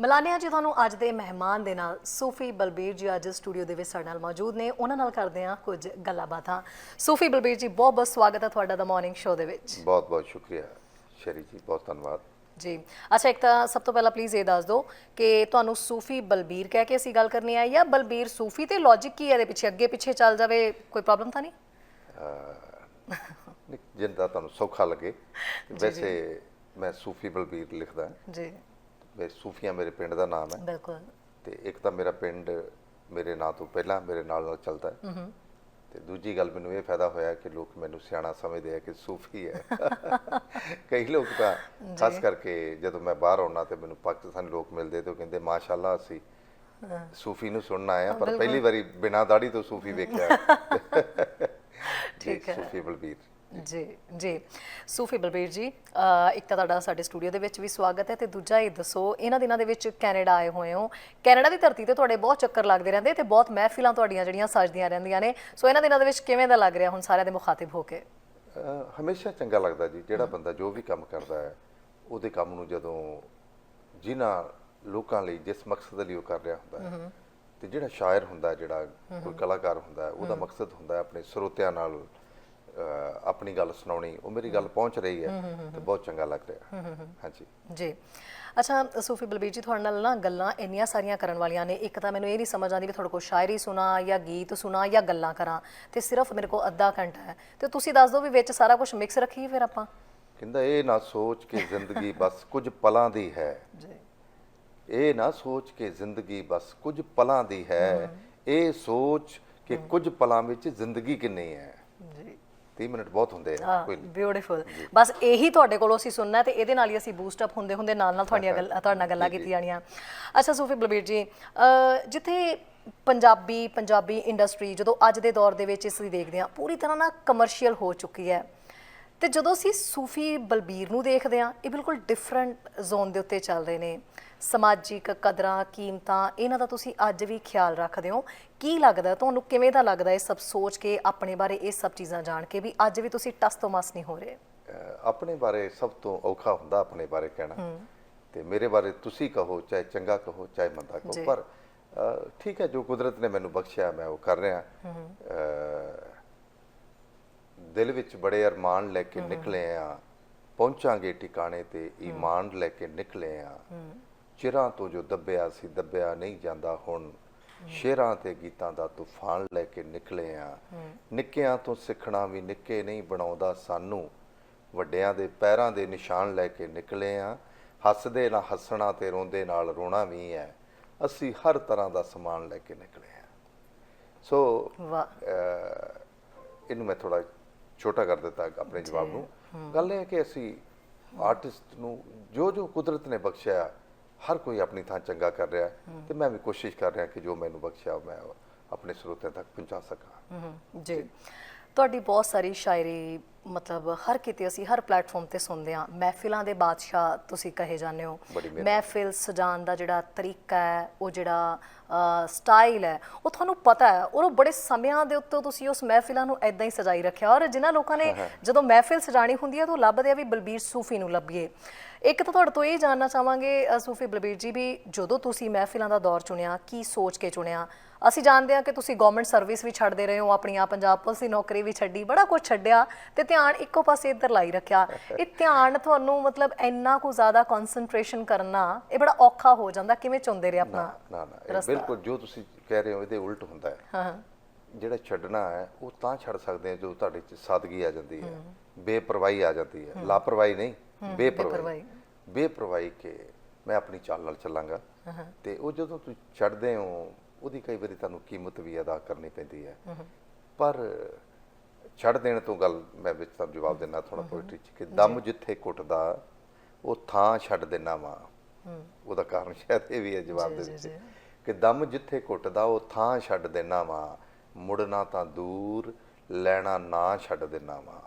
ਮਿਲਾਨੇ ਆ ਜੀ ਤੁਹਾਨੂੰ ਅੱਜ ਦੇ ਮਹਿਮਾਨ ਦੇ ਨਾਲ ਸੂਫੀ ਬਲਬੀਰ ਜੀ ਅੱਜ ਸਟੂਡੀਓ ਦੇ ਵਿੱਚ ਸਾਡੇ ਨਾਲ ਮੌਜੂਦ ਨੇ। ਉਹਨਾਂ ਨਾਲ ਕਰਦੇ ਆ ਕੁਝ ਗੱਲਾਂ ਬਾਤਾਂ ਸੂਫੀ ਬਲਬੀਰ ਜੀ ਬਹੁਤ ਬਹੁਤ ਸਵਾਗਤ ਹੈ ਤੁਹਾਡਾ ਦਾ ਮਾਰਨਿੰਗ ਸ਼ੋਅ ਦੇ ਵਿੱਚ। ਬਹੁਤ ਬਹੁਤ ਸ਼ੁਕਰੀਆ ਸ਼ਰੀ ਜੀ ਬਹੁਤ ਧੰਨਵਾਦ। ਜੀ ਅੱਛਾ ਇੱਕ ਤਾਂ ਸਭ ਤੋਂ ਪਹਿਲਾਂ ਪਲੀਜ਼ ਇਹ ਦੱਸ ਦਿਓ ਕਿ ਤੁਹਾਨੂੰ ਸੂਫੀ ਬਲਬੀਰ ਕਹਿ ਕੇ ਅਸੀਂ ਗੱਲ ਕਰਨੀ ਆ। ਜਾਂ ਬਲਬੀਰ ਸੂਫੀ ਤੇ ਲੌਜੀਕ ਕੀ ਹੈ ਇਹਦੇ ਪਿੱਛੇ? ਅੱਗੇ ਪਿੱਛੇ ਚੱਲ ਜਾਵੇ ਕੋਈ ਪ੍ਰੋਬਲਮ ਤਾਂ ਨਹੀਂ? ਨਹੀਂ, ਜਿੰਦਾ ਤੁਹਾਨੂੰ ਸੌਖਾ ਲੱਗੇ। ਵੈਸੇ ਮੈਂ ਸੂਫੀ ਬਲਬੀਰ ਲਿਖਦਾ। ਜੀ। ਮੈਂ ਸੂਫੀਆ ਮੇਰੇ ਪਿੰਡ ਦਾ ਨਾਮ ਹੈ। ਬਿਲਕੁਲ। ਤੇ ਇੱਕ ਤਾਂ ਮੇਰਾ ਪਿੰਡ ਮੇਰੇ ਨਾਂ ਤੋਂ ਪਹਿਲਾਂ ਮੇਰੇ ਨਾਲ ਨਾਲ ਚੱਲਦਾ ਹੈ। ਤੇ ਦੂਜੀ ਗੱਲ ਮੈਨੂੰ ਇਹ ਫਾਇਦਾ ਹੋਇਆ ਕਿ ਲੋਕ ਮੈਨੂੰ ਸਿਆਣਾ ਸਮਝਦੇ ਆ ਕਿ ਸੂਫੀ ਹੈ। ਕਈ ਲੋਕ ਤਾਂ ਖਾਸ ਕਰਕੇ ਜਦੋਂ ਮੈਂ ਬਾਹਰ ਆਉਣਾ ਤੇ ਮੈਨੂੰ ਪਾਕਿਸਤਾਨ ਲੋਕ ਮਿਲਦੇ ਤੇ ਉਹ ਕਹਿੰਦੇ ਮਾਸ਼ਾਅੱਲਾ ਅਸੀਂ ਸੂਫੀ ਨੂੰ ਸੁਣਨਾ ਆਏ ਆ ਪਰ ਪਹਿਲੀ ਵਾਰੀ ਬਿਨਾਂ ਦਾੜੀ ਤੋਂ ਸੂਫੀ ਵੇਖਿਆ। ਠੀਕ ਹੈ। ਸੂਫੀ ਬਲਬੀਰ। ਜੀ ਜੀ। ਸੂਫੀ ਬਲਬੀਰ ਜੀ ਇੱਕ ਤਾਂ ਤੁਹਾਡਾ ਸਾਡੇ ਸਟੂਡੀਓ ਦੇ ਵਿੱਚ ਵੀ ਸਵਾਗਤ ਹੈ ਤੇ ਦੂਜਾ ਇਹ ਦੱਸੋ ਇਹਨਾਂ ਦਿਨਾਂ ਦੇ ਵਿੱਚ ਕੈਨੇਡਾ ਆਏ ਹੋਏ ਹੋ। ਕੈਨੇਡਾ ਦੀ ਧਰਤੀ ਤੇ ਤੁਹਾਡੇ ਬਹੁਤ ਚੱਕਰ ਲੱਗਦੇ ਰਹਿੰਦੇ ਤੇ ਬਹੁਤ ਮਹਿਫਿਲਾਂ ਤੁਹਾਡੀਆਂ ਜਿਹੜੀਆਂ ਸਜਦੀਆਂ ਰਹਿੰਦੀਆਂ ਨੇ। ਸੋ ਇਹਨਾਂ ਦਿਨਾਂ ਦੇ ਵਿੱਚ ਕਿਵੇਂ ਦਾ ਲੱਗ ਰਿਹਾ ਹੁਣ ਸਾਰਿਆਂ ਦੇ ਮੁਖਾਤਿਬ ਹੋ ਕੇ? ਹਮੇਸ਼ਾ ਚੰਗਾ ਲੱਗਦਾ ਜੀ ਜਿਹੜਾ ਬੰਦਾ ਜੋ ਵੀ ਕੰਮ ਕਰਦਾ ਹੈ ਉਹਦੇ ਕੰਮ ਨੂੰ ਜਦੋਂ ਜਿਨ੍ਹਾਂ ਲੋਕਾਂ ਲਈ ਜਿਸ ਮਕਸਦ ਲਈ ਉਹ ਕਰ ਰਿਹਾ ਹੁੰਦਾ ਹੈ ਤੇ ਜਿਹੜਾ ਸ਼ਾਇਰ ਹੁੰਦਾ ਜਿਹੜਾ ਕੋਈ ਕਲਾਕਾਰ ਹੁੰਦਾ ਉਹਦਾ ਮਕਸਦ ਹੁੰਦਾ ਆਪਣੇ ਸਰੋਤਿਆਂ ਨਾਲ ਆਪਣੀ ਗੱਲ ਸੁਣਾਉਣੀ ਉਹ ਮੇਰੀ ਗੱਲ ਪਹੁੰਚ ਰਹੀ ਹੈ ਤੇ ਬਹੁਤ ਚੰਗਾ ਲੱਗ ਰਿਹਾ। ਹਾਂਜੀ। ਜੀ। ਅੱਛਾ ਸੂਫੀ ਬਲਬੀਰ ਜੀ ਤੁਹਾਡੇ ਨਾਲ ਨਾ ਗੱਲਾਂ ਇੰਨੀਆਂ ਸਾਰੀਆਂ ਕਰਨ ਵਾਲੀਆਂ ਨੇ। ਇੱਕ ਤਾਂ ਮੈਨੂੰ ਇਹ ਨਹੀਂ ਸਮਝ ਆਉਂਦੀ ਵੀ ਤੁਹਾਡੇ ਕੋਲ ਸ਼ਾਇਰੀ ਸੁਣਾ ਜਾਂ ਗੀਤ ਸੁਣਾ ਜਾਂ ਗੱਲਾਂ ਕਰਾਂ ਤੇ ਸਿਰਫ ਮੇਰੇ ਕੋਲ ਅੱਧਾ ਘੰਟਾ ਹੈ। ਤੇ ਤੁਸੀਂ ਦੱਸ ਦਿਓ ਵੀ ਵਿੱਚ ਸਾਰਾ ਕੁਝ ਮਿਕਸ ਰੱਖੀਏ ਫਿਰ ਆਪਾਂ। ਕਹਿੰਦਾ ਇਹ ਨਾ ਸੋਚ ਕੇ ਜ਼ਿੰਦਗੀ ਬਸ ਕੁਝ ਪਲਾਂ ਦੀ ਹੈ। ਜੀ। ਇਹ ਨਾ ਸੋਚ ਕੇ ਜ਼ਿੰਦਗੀ ਬਸ ਕੁਝ ਪਲਾਂ ਦੀ ਹੈ। ਇਹ ਸੋਚ ਕਿ ਕੁਝ ਪਲਾਂ ਵਿੱਚ ਜ਼ਿੰਦਗੀ ਕਿੰਨੀ ਹੈ। 30 ਮਿੰਟ ਬਹੁਤ ਹੁੰਦੇ ਆ। ਕੋਈ ਬਿਊਟੀਫੁਲ ਬਸ ਇਹੀ ਤੁਹਾਡੇ ਕੋਲੋਂ ਅਸੀਂ ਸੁਣਨਾ ਤੇ ਇਹਦੇ ਨਾਲ ਹੀ ਅਸੀਂ ਬੂਸਟ ਅਪ ਹੁੰਦੇ ਹੁੰਦੇ ਨਾਲ ਨਾਲ ਤੁਹਾਡੀਆਂ ਗੱਲ ਤੁਹਾਡੇ ਨਾਲ ਗੱਲਾਂ ਕੀਤੀਆਂ ਜਾਣੀਆਂ। ਅੱਛਾ ਸੂਫੀ ਬਲਬੀਰ ਜੀ ਜਿੱਥੇ ਪੰਜਾਬੀ ਪੰਜਾਬੀ ਇੰਡਸਟਰੀ ਜਦੋਂ ਅੱਜ ਦੇ ਦੌਰ ਦੇ ਵਿੱਚ ਅਸੀਂ ਦੇਖਦੇ ਹਾਂ ਪੂਰੀ ਤਰ੍ਹਾਂ ਨਾਲ ਕਮਰਸ਼ੀਅਲ ਹੋ ਚੁੱਕੀ ਹੈ। ਤੇ ਜਦੋਂ ਅਸੀਂ ਸੂਫੀ ਬਲਬੀਰ ਨੂੰ ਦੇਖਦੇ ਹਾਂ ਇਹ ਬਿਲਕੁਲ ਡਿਫਰੈਂਟ ਜ਼ੋਨ ਦੇ ਉੱਤੇ ਚੱਲ ਰਹੇ ਨੇ। ਸਮਾਜਿਕ ਕਦਰਾਂ ਕੀਮਤਾਂ ਇਹਨਾਂ ਦਾ ਤੁਸੀਂ ਅੱਜ ਵੀ ਖਿਆਲ ਰੱਖਦੇ ਹੋ। ਕੀ ਲੱਗਦਾ ਤੁਹਾਨੂੰ ਕਿਵੇਂ ਦਾ ਲੱਗਦਾ ਇਹ ਸਭ ਸੋਚ ਕੇ ਆਪਣੇ ਬਾਰੇ ਇਹ ਸਭ ਚੀਜ਼ਾਂ ਜਾਣ ਕੇ ਵੀ ਅੱਜ ਵੀ ਤੁਸੀਂ ਟਸ ਤੋਂ ਮਸ ਨਹੀਂ ਹੋ ਰਹੇ? ਆਪਣੇ ਬਾਰੇ ਸਭ ਤੋਂ ਔਖਾ ਹੁੰਦਾ ਆਪਣੇ ਬਾਰੇ ਕਹਿਣਾ। ਤੇ ਮੇਰੇ ਬਾਰੇ ਤੁਸੀਂ ਕਹੋ ਚਾਹੇ ਚੰਗਾ ਕਹੋ ਚਾਹੇ ਮੰਦਾ। ਕਹੋ। ਪਰ ਠੀਕ ਹੈ ਜੋ ਕੁਦਰਤ ਨੇ ਮੈਨੂੰ ਬਖਸ਼ਿਆ ਮੈਂ ਉਹ ਕਰ ਰਿਹਾ। ਦਿਲ ਵਿੱਚ ਬੜੇ ਅਰਮਾਨ ਲੈ ਕੇ ਨਿਕਲੇ ਆ। ਪਹੁੰਚਾਂਗੇ ਟਿਕਾਣੇ ਤੇ ਈਮਾਨ ਲੈ ਕੇ ਨਿਕਲੇ ਆ। ਚਿਰਾਂ ਤੋਂ ਜੋ ਦੱਬਿਆ ਸੀ ਦੱਬਿਆ ਨਹੀਂ ਜਾਂਦਾ ਹੁਣ। ਸ਼ੇਰਾਂ ਤੇ ਗੀਤਾਂ ਦਾ ਤੂਫਾਨ ਲੈ ਕੇ ਨਿਕਲੇ ਆ। ਨਿੱਕਿਆਂ ਤੋਂ ਸਿੱਖਣਾ ਵੀ ਨਿੱਕੇ ਨਹੀਂ ਬਣਾਉਂਦਾ ਸਾਨੂੰ। ਵੱਡਿਆਂ ਦੇ ਪੈਰਾਂ ਦੇ ਨਿਸ਼ਾਨ ਲੈ ਕੇ ਨਿਕਲੇ ਆ। ਹੱਸਦੇ ਨਾ ਹੱਸਣਾ ਤੇ ਰੋਂਦੇ ਨਾਲ ਰੋਣਾ ਵੀ ਹੈ ਅਸੀਂ ਹਰ ਤਰ੍ਹਾਂ ਦਾ ਸਮਾਨ ਲੈ ਕੇ ਨਿਕਲੇ ਆ। ਸੋ ਵਾਹ। ਇਹਨੂੰ ਮੈਂ ਥੋੜਾ ਛੋਟਾ ਕਰ ਦਿੱਤਾ ਆਪਣੇ ਜਵਾਬ ਨੂੰ। ਗੱਲ ਇਹ ਹੈ ਕਿ ਅਸੀਂ ਆਰਟਿਸਟ ਨੂੰ ਜੋ ਜੋ ਕੁਦਰਤ ਨੇ ਬਖਸ਼ਿਆ ਹਰ ਕੋਈ ਆਪਣੀ ਥਾਂ ਚੰਗਾ ਕਰ ਰਿਹਾ ਤੇ ਮੈਂ ਵੀ ਕੋਸ਼ਿਸ਼ ਕਰ ਰਿਹਾ ਕਿ ਜੋ ਮੈਨੂੰ ਬਖਸ਼ਿਆ ਮੈਂ ਆਪਣੇ ਸਰੋਤਿਆਂ ਤੱਕ ਪਹੁੰਚਾ ਸਕਾਂ। ਜੀ। ਤੁਹਾਡੀ ਬਹੁਤ ਸਾਰੀ ਸ਼ਾਇਰੀ ਮਤਲਬ ਹਰ ਕਿਤੇ ਅਸੀਂ ਹਰ ਪਲੇਟਫਾਰਮ ਤੇ ਸੁਣਦੇ ਹਾਂ। ਮਹਿਫਿਲਾਂ ਦੇ ਬਾਦਸ਼ਾਹ ਤੁਸੀਂ ਕਹੇ ਜਾਂਦੇ ਹੋ। ਮਹਿਫਿਲ ਸਜਾਉਣ ਦਾ ਜਿਹੜਾ ਤਰੀਕਾ ਹੈ ਉਹ ਜਿਹੜਾ ਸਟਾਈਲ ਹੈ ਉਹ ਤੁਹਾਨੂੰ ਪਤਾ ਹੈ। ਉਹ ਬੜੇ ਸਮਿਆਂ ਦੇ ਉੱਤੇ ਤੁਸੀਂ ਉਸ ਮਹਿਫਿਲਾਂ ਨੂੰ ਐਦਾਂ ਹੀ ਸਜਾਈ ਰੱਖਿਆ। ਔਰ ਜਿਨ੍ਹਾਂ ਲੋਕਾਂ ਨੇ ਜਦੋਂ ਮਹਿਫਿਲ ਸਜਾਣੀ ਹੁੰਦੀ ਹੈ ਤਾਂ ਉਹ ਲੱਭਦੇ ਆ ਵੀ ਬਲਬੀਰ ਸੂਫੀ ਨੂੰ ਲੱਭੀਏ। ਇੱਕ ਤਾਂ ਤੁਹਾਡੇ ਤੋਂ ਇਹ ਜਾਨਣਾ ਚਾਹਾਂਗੇ ਸੂਫੀ ਬਲਬੀਰ ਜੀ ਵੀ ਜਦੋਂ ਤੁਸੀਂ ਮਹਿਫਿਲਾਂ ਦਾ ਦੌਰ ਚੁਣਿਆ ਕੀ ਸੋਚ ਕੇ ਚੁਣਿਆ? ਅਸੀਂ ਜਾਣਦੇ ਹਾਂ ਕਿ ਤੁਸੀਂ ਗਵਰਨਮੈਂਟ ਸਰਵਿਸ ਵੀ ਛੱਡਦੇ ਰਹੇ ਹੋ ਆਪਣੀ ਆ ਪੰਜਾਬ ਪੁਲਿਸ ਦੀ ਨੌਕਰੀ ਵੀ ਛੱਡੀ ਬੜਾ ਕੁਝ ਛੱਡਿਆ ਤੇ ਧਿਆਨ ਇੱਕੋ ਪਾਸੇ ਇੱਧਰ ਲਾਈ ਰੱਖਿਆ। ਇਹ ਧਿਆਨ ਤੁਹਾਨੂੰ ਮਤਲਬ ਇੰਨਾ ਕੁ ਜ਼ਿਆਦਾ ਕਨਸੈਂਟਰੇਸ਼ਨ ਕਰਨਾ ਇਹ ਬੜਾ ਔਖਾ ਹੋ ਜਾਂਦਾ ਕਿਵੇਂ ਚੁੰਦੇ ਰਹੇ ਆਪਣਾ ਨਾ ਨਾ ਇਹ ਬਿਲਕੁਲ ਜੋ ਤੁਸੀਂ ਕਹਿ ਰਹੇ ਹੋ ਇਹਦੇ ਉਲਟ ਹੁੰਦਾ ਹੈ। ਹਾਂ ਜਿਹੜਾ ਛੱਡਣਾ ਹੈ ਉਹ ਤਾਂ ਛੱਡ ਸਕਦੇ ਆ ਜੋ ਤੁਹਾਡੇ ਚ ਸਾਦਗੀ ਆ ਜਾਂਦੀ ਹੈ। ਬੇਪਰਵਾਹੀ ਆ ਜਾਂਦੀ ਹੈ। ਲਾਪਰਵਾਹੀ ਨਹੀਂ ਬੇਪਰਵਾਹੀ। ਬੇਪਰਵਾਹੀ। ਕੇ ਮੈਂ ਆਪਣੀ ਚਾਲ ਨਾਲ ਚੱਲਾਂਗਾ। ਤੇ ਉਹ ਜਦੋਂ ਤੁਸੀਂ ਛੱਡਦੇ ਹੋ ਉਹਦੀ ਕਈ ਵਾਰੀ ਤੁਹਾਨੂੰ ਕੀਮਤ ਵੀ ਅਦਾ ਕਰਨੀ ਪੈਂਦੀ ਹੈ। ਪਰ ਛੱਡ ਦੇਣ ਤੋਂ ਗੱਲ ਮੈਂ ਵਿੱਚ ਤੁਹਾਨੂੰ ਜਵਾਬ ਦੇਣਾ ਥੋੜਾ ਪੋਇਟਰੀ ਚ ਕਿ ਦਮ ਜਿੱਥੇ ਘੁੱਟਦਾ ਉਹ ਥਾਂ ਛੱਡ ਦੇਣਾ ਵਾ। ਉਹਦਾ ਕਾਰਨ ਸ਼ਾਇਦ ਇਹ ਵੀ ਹੈ ਜਵਾਬ ਦੇ ਵਿੱਚ। ਕਿ ਦਮ ਜਿੱਥੇ ਘੁੱਟਦਾ ਉਹ ਥਾਂ ਛੱਡ ਦੇਣਾ ਵਾ। ਮੁੜਨਾ ਤਾਂ ਦੂਰ ਲੈਣਾ ਨਾ ਛੱਡ ਦੇਣਾ ਵਾ।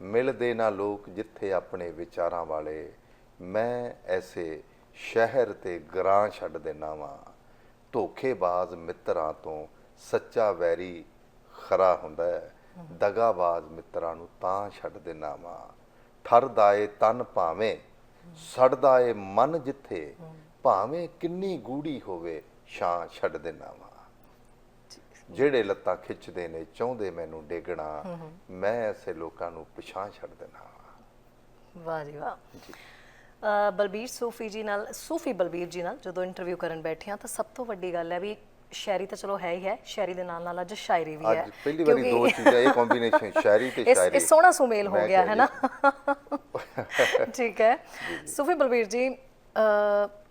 ਮਿਲਦੇ ਨਾ ਲੋਕ ਜਿੱਥੇ ਆਪਣੇ ਵਿਚਾਰਾਂ ਵਾਲੇ। ਮੈਂ ਐਸੇ ਸ਼ਹਿਰ ਤੇ ਗਰਾਂ ਛੱਡ ਦੇਣਾ ਵਾ। ਧੋਖੇਬਾਜ਼ ਮਿੱਤਰਾਂ ਤੋਂ ਸੱਚਾ ਵੈਰੀ ਖਰਾ ਹੁੰਦਾ ਹੈ। ਦਗਾਬਾਜ਼ ਮਿੱਤਰਾਂ ਨੂੰ ਤਾਂ ਛੱਡ ਦੇਣਾ ਵਾ। ਠਰਦਾ ਏ ਤਨ ਭਾਵੇਂ ਸੜਦਾ ਏ ਮਨ ਜਿੱਥੇ ਭਾਵੇਂ ਕਿੰਨੀ ਗੂੜੀ ਹੋਵੇ ਛਾਂ ਛੱਡ ਦੇਣਾ ਵਾ। ਜਿਹੜੇ ਲੱਤਾਂ ਖਿੱਚਦੇ ਨੇ ਚਾਹੁੰਦੇ ਮੈਨੂੰ ਡੇਗਣਾ ਮੈਂ ਐਸੇ ਲੋਕਾਂ ਨੂੰ ਪਛਾਣ ਛੱਡ ਦੇਣਾ ਵਾ। ਵਾਹ ਜੀ ਵਾਹ। ਬਲਬੀਰ ਸੂਫੀ ਜੀ ਨਾਲ ਸੂਫੀ ਬਲਬੀਰ ਜੀ ਨਾਲ ਜਦੋਂ ਇੰਟਰਵਿਊ ਕਰਨ ਬੈਠੇ ਹਾਂ ਤਾਂ ਸਭ ਤੋਂ ਵੱਡੀ ਗੱਲ ਹੈ ਵੀ ਸ਼ਾਇਰੀ ਤਾਂ ਚਲੋ ਹੈ ਹੀ ਹੈ ਸ਼ਾਇਰੀ ਦੇ ਨਾਲ ਨਾਲ ਅੱਜ ਸ਼ਾਇਰੀ ਵੀ ਹੈ। ਅੱਜ ਪਹਿਲੀ ਵਾਰੀ ਦੋ ਚੀਜ਼ਾਂ ਇਹ ਕੰਬੀਨੇਸ਼ਨ ਸ਼ਾਇਰੀ ਤੇ ਸ਼ਾਇਰੀ। ਇਸ ਸੋਹਣਾ ਸੁਮੇਲ ਹੋ ਗਿਆ ਹੈ ਨਾ? ਠੀਕ ਹੈ। ਸੂਫੀ ਬਲਬੀਰ ਜੀ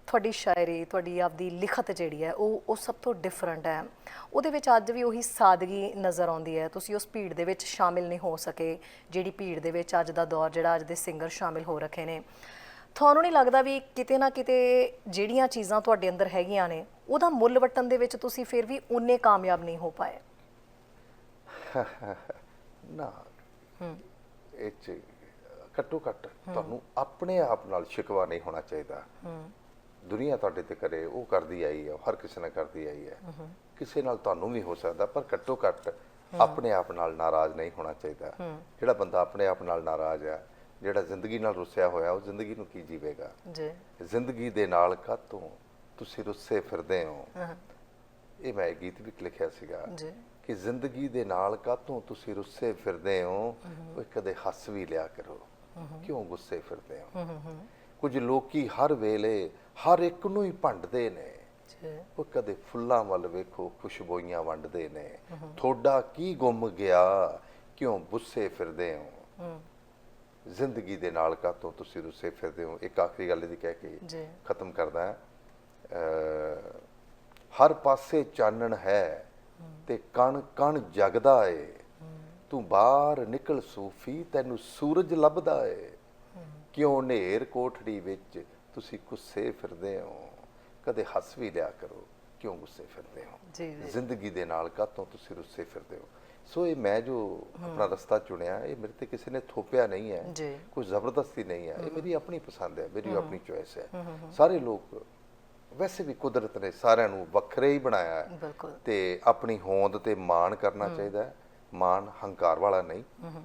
ਤੁਹਾਡੀ ਸ਼ਾਇਰੀ ਤੁਹਾਡੀ ਆਪਦੀ ਲਿਖਤ ਜਿਹੜੀ ਹੈ ਉਹ ਉਹ ਸਭ ਤੋਂ ਡਿਫਰੈਂਟ ਹੈ। ਉਹਦੇ ਵਿੱਚ ਅੱਜ ਵੀ ਉਹੀ ਸਾਦਗੀ ਨਜ਼ਰ ਆਉਂਦੀ ਹੈ। ਤੁਸੀਂ ਉਸ ਭੀੜ ਦੇ ਵਿੱਚ ਸ਼ਾਮਿਲ ਨਹੀਂ ਹੋ ਸਕੇ ਜਿਹੜੀ ਭੀੜ ਦੇ ਵਿੱਚ ਅੱਜ ਦਾ ਦੌਰ ਜਿਹੜਾ ਅੱਜ ਦੇ ਸਿੰਗਰ ਸ਼ਾਮਿਲ ਹੋ ਰੱਖੇ ਨੇ। ਤੁਹਾਨੂੰ ਨਹੀਂ ਲੱਗਦਾ ਵੀ ਕਿਤੇ ਨਾ ਕਿਤੇ ਜਿਹੜੀਆਂ ਚੀਜ਼ਾਂ ਤੁਹਾਡੇ ਅੰਦਰ ਹੈਗੀਆਂ ਨੇ ਉਹਦਾ ਮੁੱਲ ਵਟਣ ਦੇ ਵਿੱਚ ਤੁਸੀਂ ਫਿਰ ਵੀ ਉਨੇ ਕਾਮਯਾਬ ਨਹੀਂ ਹੋ ਪਾਏ? ਨਾ। ਇਹ ਚ ਘੱਟੋ ਘੱਟ ਤੁਹਾਨੂੰ ਆਪਣੇ ਆਪ ਨਾਲ ਸ਼ਿਕਵਾ ਨਹੀਂ ਹੋਣਾ ਚਾਹੀਦਾ। ਦੁਨੀਆ ਤੁਹਾਡੇ ਤੇ ਕਰੇ ਉਹ ਕਰਦੀ ਆਈ ਹੈ ਹਰ ਕਿਸੇ ਨਾਲ ਕਰਦੀ ਆਈ ਹੈ ਕਿਸੇ ਨਾਲ ਤੁਹਾਨੂੰ ਵੀ ਹੋ ਸਕਦਾ ਪਰ ਘੱਟੋ ਘੱਟ ਆਪਣੇ ਆਪ ਨਾਲ ਨਾਰਾਜ਼ ਨਹੀਂ ਹੋਣਾ ਚਾਹੀਦਾ। ਜਿਹੜਾ ਬੰਦਾ ਆਪਣੇ ਆਪ ਨਾਲ ਨਾਰਾਜ਼ ਹੈ ਜਿਹੜਾ ਜ਼ਿੰਦਗੀ ਨਾਲ ਰੁੱਸਿਆ ਹੋਇਆ ਉਹ ਜ਼ਿੰਦਗੀ ਨੂੰ ਕੀ ਜੀਵੇਗਾ? ਜੀ। ਜ਼ਿੰਦਗੀ ਦੇ ਨਾਲ ਕਾਤੋਂ ਤੁਸੀਂ ਰੁੱਸੇ ਫਿਰਦੇ ਹੋ? ਇਹ ਮੈਂ ਗੀਤ ਵੀ ਲਿਖਿਆ ਸੀਗਾ ਜੀ। ਕਿ ਜ਼ਿੰਦਗੀ ਦੇ ਨਾਲ ਕਾਤੋਂ ਤੁਸੀਂ ਰੁੱਸੇ ਫਿਰਦੇ ਹੋ ਉਹ ਕਦੇ ਹੱਸ ਵੀ ਲਿਆ ਕਰੋ। ਕਿਉਂ ਗੁੱਸੇ ਫਿਰਦੇ ਹੋ? ਕੁਝ ਲੋਕੀ ਹਰ ਵੇਲੇ ਹਰ ਇੱਕ ਨੂੰ ਹੀ ਭੰਡਦੇ ਨੇ। ਉਹ ਕਦੇ ਫੁੱਲਾਂ ਵੱਲ ਵੇਖੋ ਖੁਸ਼ਬੋਈਆਂ ਵੰਡਦੇ ਨੇ। ਥੋੜਾ ਕੀ ਗੁੰਮ ਗਿਆ? ਕਿਉਂ ਗੁੱਸੇ ਫਿਰਦੇ ਹੂੰ। ਜ਼ਿੰਦਗੀ ਦੇ ਨਾਲ ਕਾਤੋਂ ਤੁਸੀਂ ਰੁੱਸੇ ਫਿਰਦੇ ਹੋ? ਇੱਕ ਆਖਰੀ ਗੱਲ ਇਹਦੀ ਕਹਿ ਕੇ ਖਤਮ ਕਰਦਾ ਹਾਂ। ਹਰ ਪਾਸੇ ਚਾਨਣ ਹੈ ਤੇ ਕਣ ਕਣ ਜਗਦਾ ਏ। ਤੂੰ ਬਾਹਰ ਨਿਕਲ ਸੂਫੀ ਤੈਨੂੰ ਸੂਰਜ ਲੱਭਦਾ ਏ। ਕਿਉਂ ਨੇਰ ਕੋਠੜੀ ਵਿੱਚ ਤੁਸੀਂ ਗੁੱਸੇ ਫਿਰਦੇ ਹੋ? ਕਦੇ ਹੱਸ ਵੀ ਲਿਆ ਕਰੋ ਕਿਉਂ ਗੁੱਸੇ ਫਿਰਦੇ ਹੋ? ਜ਼ਿੰਦਗੀ ਦੇ ਨਾਲ ਕਾਤੋਂ ਤੁਸੀਂ ਰੁੱਸੇ ਫਿਰਦੇ ਹੋ? ਸੋ ਇਹ ਮੈਂ ਜੋ ਆਪਣਾ ਰਸਤਾ ਚੁਣਿਆ ਇਹ ਮੇਰੇ ਤੇ ਕਿਸੇ ਨੇ ਥੋਪਿਆ ਨਹੀਂ ਹੈ ਕੋਈ ਜ਼ਬਰਦਸਤੀ ਨਹੀਂ ਹੈ। ਇਹ ਮੇਰੀ ਆਪਣੀ ਪਸੰਦ ਹੈ ਮੇਰੀ ਆਪਣੀ ਚੋਇਸ ਹੈ। ਸਾਰੇ ਲੋਕ ਵੈਸੇ ਵੀ ਕੁਦਰਤ ਨੇ ਸਾਰਿਆਂ ਨੂੰ ਵੱਖਰੇ ਹੀ ਬਣਾਇਆ ਹੈ। ਤੇ ਆਪਣੀ ਹੋਂਦ ਤੇ ਮਾਣ ਕਰਨਾ ਚਾਹੀਦਾ ਹੈ। ਮਾਣ ਹੰਕਾਰ ਵਾਲਾ ਨਹੀਂ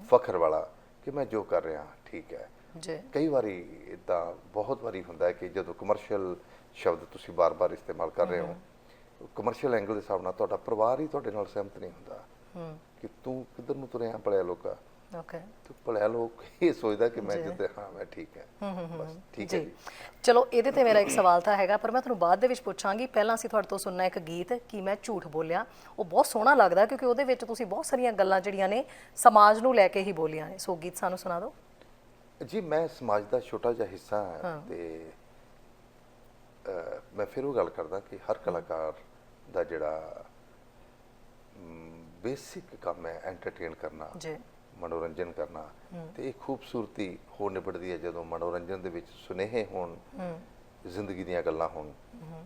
ਫਖਰ ਵਾਲਾ ਕਿ ਮੈਂ ਜੋ ਕਰ ਰਿਹਾ ਠੀਕ ਹੈ। ਜੀ। ਕਈ ਵਾਰੀ ਇਦਾਂ ਬਹੁਤ ਵਾਰੀ ਹੁੰਦਾ ਹੈ ਕਿ ਜਦੋਂ ਕਮਰਸ਼ੀਅਲ ਸ਼ਬਦ ਤੁਸੀਂ ਬਾਰ-ਬਾਰ ਇਸਤੇਮਾਲ ਕਰ ਰਹੇ ਹੋ ਕਮਰਸ਼ੀਅਲ ਐਂਗਲ ਦੇ ਹਿਸਾਬ ਨਾਲ ਤੁਹਾਡਾ ਪਰਿਵਾਰ ਹੀ ਤੁਹਾਡੇ ਨਾਲ ਸਹਿਮਤ ਨਹੀਂ ਹੁੰਦਾ। ਕਿ ਤੂੰ ਕਿੱਧਰ ਨੂੰ ਤੁਰਿਆ ਭਲਿਆ ਲੋਕਾ? ਓਕੇ। ਤੇ ਭਲਿਆ ਲੋਕ ਇਹ ਸੋਚਦਾ ਕਿ ਮੈਂ ਜਿੱਤੇ ਹਾਂ ਮੈਂ ਠੀਕ ਹੈ। ਬਸ ਠੀਕ ਹੈ ਜੀ। ਚਲੋ ਇਹਦੇ ਤੇ ਮੇਰਾ ਇੱਕ ਸਵਾਲ ਤਾਂ ਹੈਗਾ ਪਰ ਮੈਂ ਤੁਹਾਨੂੰ ਬਾਅਦ ਦੇ ਵਿੱਚ ਪੁੱਛਾਂਗੀ। ਪਹਿਲਾਂ ਅਸੀਂ ਤੁਹਾਡੇ ਤੋਂ ਸੁਣਨਾ ਇੱਕ ਗੀਤ ਕੀ ਮੈਂ ਝੂਠ ਬੋਲਿਆ? ਉਹ ਬਹੁਤ ਸੋਹਣਾ ਲੱਗਦਾ ਕਿਉਂਕਿ ਉਹਦੇ ਵਿੱਚ ਤੁਸੀਂ ਬਹੁਤ ਸਾਰੀਆਂ ਗੱਲਾਂ ਜਿਹੜੀਆਂ ਨੇ ਸਮਾਜ ਨੂੰ ਲੈ ਕੇ ਹੀ ਬੋਲੀਆਂ ਨੇ। ਸੋ ਗੀਤ ਸਾਨੂੰ ਸੁਣਾ ਦਿਓ। ਜੀ ਮੈਂ ਸਮਾਜ ਦਾ ਛੋਟਾ ਜਿਹਾ ਹਿੱਸਾ ਹਾਂ ਤੇ ਮੈਂ ਫਿਰ ਉਹ ਗੱਲ ਕਰਦਾ ਕਿ ਹਰ ਕਲਾਕਾਰ ਦਾ ਜਿਹੜਾ ਬੇਸਿਕ ਕੰਮ ਹੈ ਐਂਟਰਟੇਨ ਕਰਨਾ ਜੀ। ਮਨੋਰੰਜਨ ਕਰਨਾ। ਤੇ ਇਹ ਖੂਬਸੂਰਤੀ ਹੋ ਨਿਬੜਦੀ ਹੈ ਜਦੋਂ ਮਨੋਰੰਜਨ ਦੇ ਵਿੱਚ ਸੁਨੇਹੇ ਹੋਣ ਜ਼ਿੰਦਗੀ ਦੀਆਂ ਗੱਲਾਂ ਹੋਣ।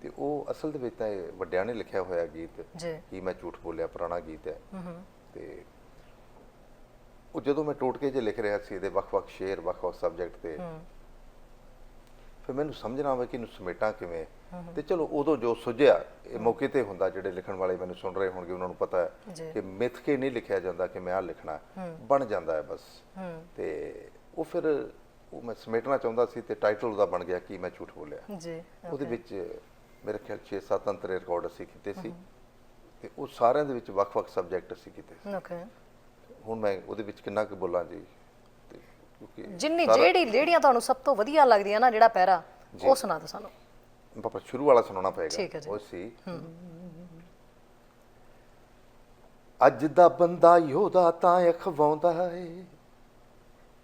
ਤੇ ਉਹ ਅਸਲ ਦੇ ਵਿੱਚ ਤਾਂ ਇਹ ਵੱਡਿਆਂ ਨੇ ਲਿਖਿਆ ਹੋਇਆ ਗੀਤ ਜੀ। ਕੀ ਮੈਂ ਝੂਠ ਬੋਲਿਆ ਪੁਰਾਣਾ ਗੀਤ ਹੈ। ਤੇ ਉਹ ਜਦੋਂ ਮੈਂ ਟੋਟਕੇ 'ਚ ਲਿਖ ਰਿਹਾ ਸੀ ਇਹਦੇ ਵੱਖ-ਵੱਖ ਸ਼ੇਰ ਵੱਖ-ਵੱਖ ਸਬਜੈਕਟ ਤੇ ਫਿਰ ਮੈਨੂੰ ਸਮਝਣਾ ਆਵੇ ਕਿ ਇਹਨੂੰ ਸਮੇਟਾਂ ਕਿਵੇਂ? ਤੇ ਚਲੋ ਉਦੋਂ ਜੋ ਸੁਝਿਆ ਇਹ ਮੌਕੇ ਤੇ ਹੁੰਦਾ ਜਿਹੜੇ ਲਿਖਣ ਵਾਲੇ ਮੈਨੂੰ ਸੁਣ ਰਹੇ ਹੋਣਗੇ ਉਹਨਾਂ ਨੂੰ ਪਤਾ। ਹੈ ਕਿ ਮਿੱਥ ਕੇ ਨਹੀਂ ਲਿਖਿਆ ਜਾਂਦਾ ਕਿ ਮੈਂ ਆ ਲਿਖਣਾ ਬਣ ਜਾਂਦਾ ਹੈ ਬਸ। ਤੇ ਉਹ ਫਿਰ ਉਹ ਮੈਂ ਸਮੇਟਣਾ ਚਾਹੁੰਦਾ ਸੀ ਤੇ ਟਾਈਟਲ ਉਹਦਾ ਬਣ ਗਿਆ ਕਿ ਮੈਂ ਝੂਠ ਬੋਲਿਆ। ਜੀ ਉਹਦੇ ਵਿੱਚ ਮੇਰੇ ਖਿਆਲ 6-7 ਅੰਤਰੇ ਰਿਕਾਰਡ ਅਸੀਂ ਕੀਤੇ ਸੀ। ਤੇ ਉਹ ਸਾਰਿਆਂ ਦੇ ਵਿੱਚ ਵੱਖ-ਵੱਖ ਸਬਜੈਕਟ ਅਸੀਂ ਕੀਤੇ ਸੀ। ਓਕੇ ਹੁਣ ਮੈਂ ਉਹਦੇ ਵਿੱਚ ਕਿੰਨਾ ਕੁ ਬੋਲਾਂ ਜੀ? ਜਿੰਨੀ ਜਿਹੜੀ ਜਿਹੜੀਆਂ ਤੁਹਾਨੂੰ ਸਭ ਤੋਂ ਵਧੀਆ ਲੱਗਦੀਆਂ ਨਾ ਜਿਹੜਾ ਪਹਿਰਾ ਉਹ ਸੁਣਾ ਦਿਓ ਸਾਨੂੰ। ਪਾਪਾ ਸ਼ੁਰੂ ਵਾਲਾ ਸੁਣਾਉਣਾ ਪਏਗਾ। ਠੀਕ ਹੈ ਜੀ। ਉਹ ਸੀ। ਅੱਜ ਦਾ ਬੰਦਾ ਯੋਧਾ ਤਾਂ ਅਖਵਾਉਂਦਾ ਏ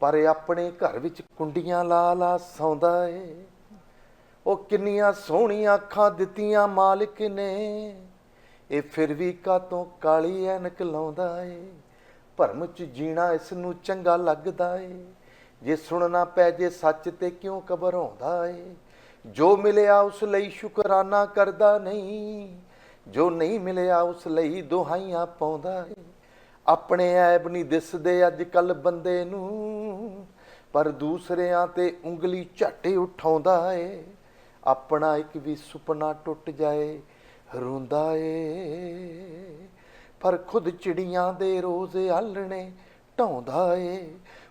ਪਰ ਆਪਣੇ ਘਰ ਵਿੱਚ ਕੁੰਡੀਆਂ ਲਾ ਲਾ ਸੌਂਦਾ ਏ। ਉਹ ਕਿੰਨੀਆਂ ਸੋਹਣੀਆਂ ਅੱਖਾਂ ਦਿੱਤੀਆਂ ਮਾਲਕ ਨੇ ਇਹ ਫਿਰ ਵੀ ਕਾਤੋਂ ਕਾਲੀ ਐਨਕ ਲਾਉਂਦਾ ਏ। ਭਰਮ ਚ ਜੀਣਾ ਇਸ ਨੂੰ ਚੰਗਾ ਲੱਗਦਾ ਏ। ਜੇ ਸੁਣਨਾ ਪੈ ਜੇ ਸੱਚ ਤੇ ਕਿਉਂ ਘਬਰਾਉਂਦਾ ਏ? ਜੋ ਮਿਲਿਆ ਉਸ ਲਈ ਸ਼ੁਕਰਾਨਾ ਕਰਦਾ ਨਹੀਂ। ਜੋ ਨਹੀਂ ਮਿਲਿਆ ਉਸ ਲਈ ਦੁਹਾਈਆਂ ਪਾਉਂਦਾ ਏ। ਆਪਣੇ ਐਬ ਨਹੀਂ ਦਿਸਦੇ ਅੱਜ ਕੱਲ ਬੰਦੇ ਨੂੰ, ਪਰ ਦੂਸਰਿਆਂ ਤੇ ਉਂਗਲੀ ਝਾਟੇ ਉਠਾਉਂਦਾ ਏ। ਆਪਣਾ ਇੱਕ ਵੀ ਸੁਪਨਾ ਟੁੱਟ ਜਾਏ, ਰੋਂਦਾ ਏ। ਪਰ ਖੁਦ ਚਿੜੀਆਂ ਦੇ ਰੋਜ਼ ਆਲਣੇ ਢਾਉਂਦਾ ਏ।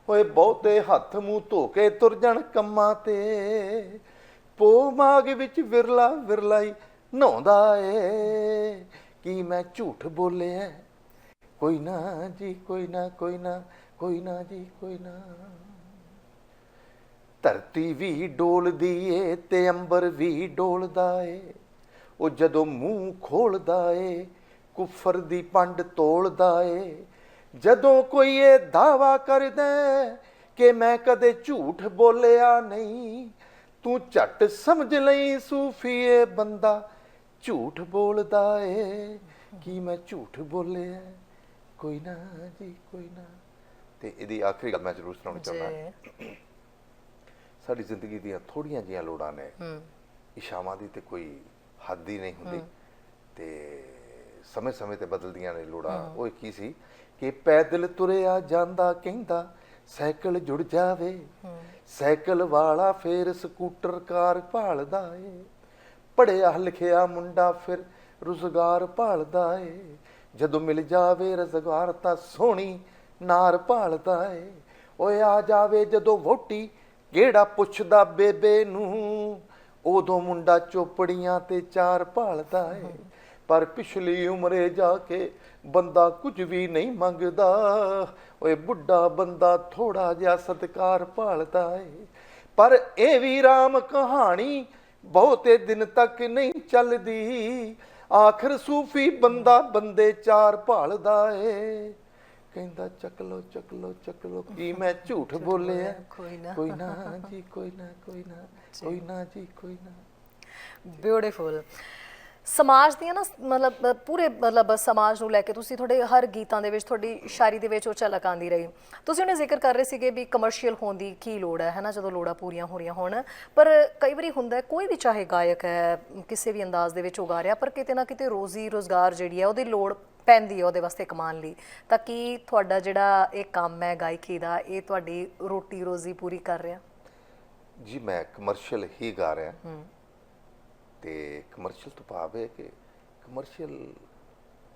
ਓਏ ਬਹੁਤੇ ਹੱਥ ਮੂੰਹ ਧੋ ਕੇ ਤੁਰ ਜਾਣ ਕੰਮਾਂ ਤੇ। ਪੋ ਮਾਗ ਵਿੱਚ ਵਿਰਲਾ ਵਿਰਲਾਈ ਨਹਾਉਂਦਾ ਏ। ਕੀ ਮੈਂ ਝੂਠ ਬੋਲਿਆ? ਕੋਈ ਨਾ ਜੀ, ਕੋਈ ਨਾ ਕੋਈ ਨਾ ਕੋਈ ਨਾ ਜੀ, ਕੋਈ ਨਾ। ਧਰਤੀ ਵੀ ਡੋਲਦੀ ਏ ਤੇ ਅੰਬਰ ਵੀ ਡੋਲਦਾ ਏ। ਉਹ ਜਦੋਂ ਮੂੰਹ ਖੋਲਦਾ ਏ, ਕੁਫਰ ਦੀ ਪੰਡ ਤੋਲਦਾ ਏ। ਜਦੋਂ ਕੋਈ ਇਹ ਦਾਵਾ ਕਰਦਾ ਕਿ ਮੈਂ ਕਦੇ ਝੂਠ ਬੋਲਿਆ ਨਹੀਂ ਤੂੰ ਝੱਟ ਸਮਝ ਲਈ ਸੂਫੀਏ ਬੰਦਾ ਝੂਠ ਬੋਲਦਾ ਏ। ਕੀ ਮੈਂ ਝੂਠ ਬੋਲਿਆ? ਕੋਈ ਨਾ ਜੀ ਕੋਈ ਨਾ। ਤੇ ਇਹਦੀ ਆਖਰੀ ਗੱਲ ਮੈਂ ਜ਼ਰੂਰ ਸੁਣਾਉਣੀ ਚਾਹੁੰਦਾ ਸਾਡੀ ਜ਼ਿੰਦਗੀ ਦੀਆਂ ਥੋੜੀਆਂ ਜੀਆਂ ਲੋੜਾਂ ਨੇ। ਇਸ਼ਾਵਾਂ ਦੀ ਤੇ ਕੋਈ ਹੱਦ ਹੀ ਨਹੀਂ ਹੁੰਦੀ। ਤੇ ਸਮੇਂ-ਸਮੇਂ ਤੇ ਬਦਲਦੀਆਂ ਨੇ ਲੋੜਾਂ। ਉਹ ਕੀ ਸੀ ਕਿ ਪੈਦਲ ਤੁਰਿਆ ਜਾਂਦਾ ਕਹਿੰਦਾ, ਸਾਈਕਲ ਜੁੜ ਜਾਵੇ। ਸਾਈਕਲ ਵਾਲਾ ਫੇਰ ਸਕੂਟਰ ਕਾਰ ਭਾਲਦਾ ਏ। ਪੜਿਆ ਲਿਖਿਆ ਮੁੰਡਾ ਫਿਰ ਰੁਜ਼ਗਾਰ ਭਾਲਦਾ ਏ। ਜਦੋਂ ਮਿਲ ਜਾਵੇ ਰੁਜ਼ਗਾਰ ਤਾਂ ਸੋਹਣੀ ਨਾਰ ਭਾਲਦਾ ਏ। ਓਏ ਆ ਜਾਵੇ ਜਦੋਂ ਵੋਟੀ ਕਿਹੜਾ ਪੁੱਛਦਾ ਬੇਬੇ ਨੂੰ? ਉਦੋਂ ਮੁੰਡਾ ਚੋਪੜੀਆਂ ਤੇ ਚਾਰ ਭਾਲਦਾ ਏ। ਪਰ ਪਿਛਲੀ ਉਮਰੇ ਜਾ ਕੇ ਬੰਦਾ ਕੁਝ ਵੀ ਨਹੀਂ ਮੰਗਦਾ। ਓਏ ਬੁੱਢਾ ਬੰਦਾ ਥੋੜਾ ਜਿਹਾ ਸਤਕਾਰ ਭਾਲਦਾ ਏ। ਪਰ ਇਹ ਵੀ ਰਾਮ ਕਹਾਣੀ ਬਹੁਤੇ ਦਿਨ ਤੱਕ ਨਹੀਂ ਚੱਲਦੀ। ਆਖਰ ਸੂਫੀ ਬੰਦਾ ਬੰਦੇ ਚਾਰ ਭਾਲਦਾ ਏ। ਕਹਿੰਦਾ ਚੱਕ ਲੋ ਚੱਕ ਲੋ ਚੱਕ ਲੋ ਕੀ ਮੈਂ ਝੂਠ ਬੋਲਿਆ? ਕੋਈ ਨਾ। ਕੋਈ ਨਾ ਜੀ ਕੋਈ ਨਾ ਕੋਈ ਨਾ ਕੋਈ ਨਾ ਜੀ ਕੋਈ ਨਾ। ਬਿਊਟੀਫੁਲ। ਸਮਾਜ ਦੀਆਂ ਨਾ ਮਤਲਬ ਪੂਰੇ ਮਤਲਬ ਸਮਾਜ ਨੂੰ ਲੈ ਕੇ ਤੁਸੀਂ ਤੁਹਾਡੇ ਹਰ ਗੀਤਾਂ ਦੇ ਵਿੱਚ ਤੁਹਾਡੀ ਸ਼ਾਇਰੀ ਦੇ ਵਿੱਚ ਉਹ ਝਲਕ ਆਉਂਦੀ ਰਹੀ। ਤੁਸੀਂ ਉਹਨੇ ਜ਼ਿਕਰ ਕਰ ਰਹੇ ਸੀਗੇ ਵੀ ਕਮਰਸ਼ੀਅਲ ਹੋਣ ਦੀ ਕੀ ਲੋੜ ਹੈ ਹੈਨਾ ਜਦੋਂ ਲੋੜਾਂ ਪੂਰੀਆਂ ਹੋ ਰਹੀਆਂ ਹੋਣ। ਪਰ ਕਈ ਵਾਰੀ ਹੁੰਦਾ ਕੋਈ ਵੀ ਚਾਹੇ ਗਾਇਕ ਹੈ ਕਿਸੇ ਵੀ ਅੰਦਾਜ਼ ਦੇ ਵਿੱਚ ਉਹ ਗਾ ਰਿਹਾ ਪਰ ਕਿਤੇ ਨਾ ਕਿਤੇ ਰੋਜ਼ੀ ਰੋਜ਼ਗਾਰ ਜਿਹੜੀ ਹੈ ਉਹਦੀ ਲੋੜ ਪੈਂਦੀ ਹੈ ਉਹਦੇ ਵਾਸਤੇ ਕਮਾਉਣ ਲਈ। ਤਾਂ ਕੀ ਤੁਹਾਡਾ ਜਿਹੜਾ ਇਹ ਕੰਮ ਹੈ ਗਾਇਕੀ ਦਾ ਇਹ ਤੁਹਾਡੀ ਰੋਟੀ ਰੋਜ਼ੀ ਪੂਰੀ ਕਰ ਰਿਹਾ? ਜੀ ਮੈਂ ਕਮਰਸ਼ੀਅਲ ਹੀ ਗਾ ਰਿਹਾ। ਤੇ ਕਮਰਸ਼ੀਅਲ ਤੋਂ ਭਾਵ ਹੈ ਕਿ ਕਮਰਸ਼ੀਅਲ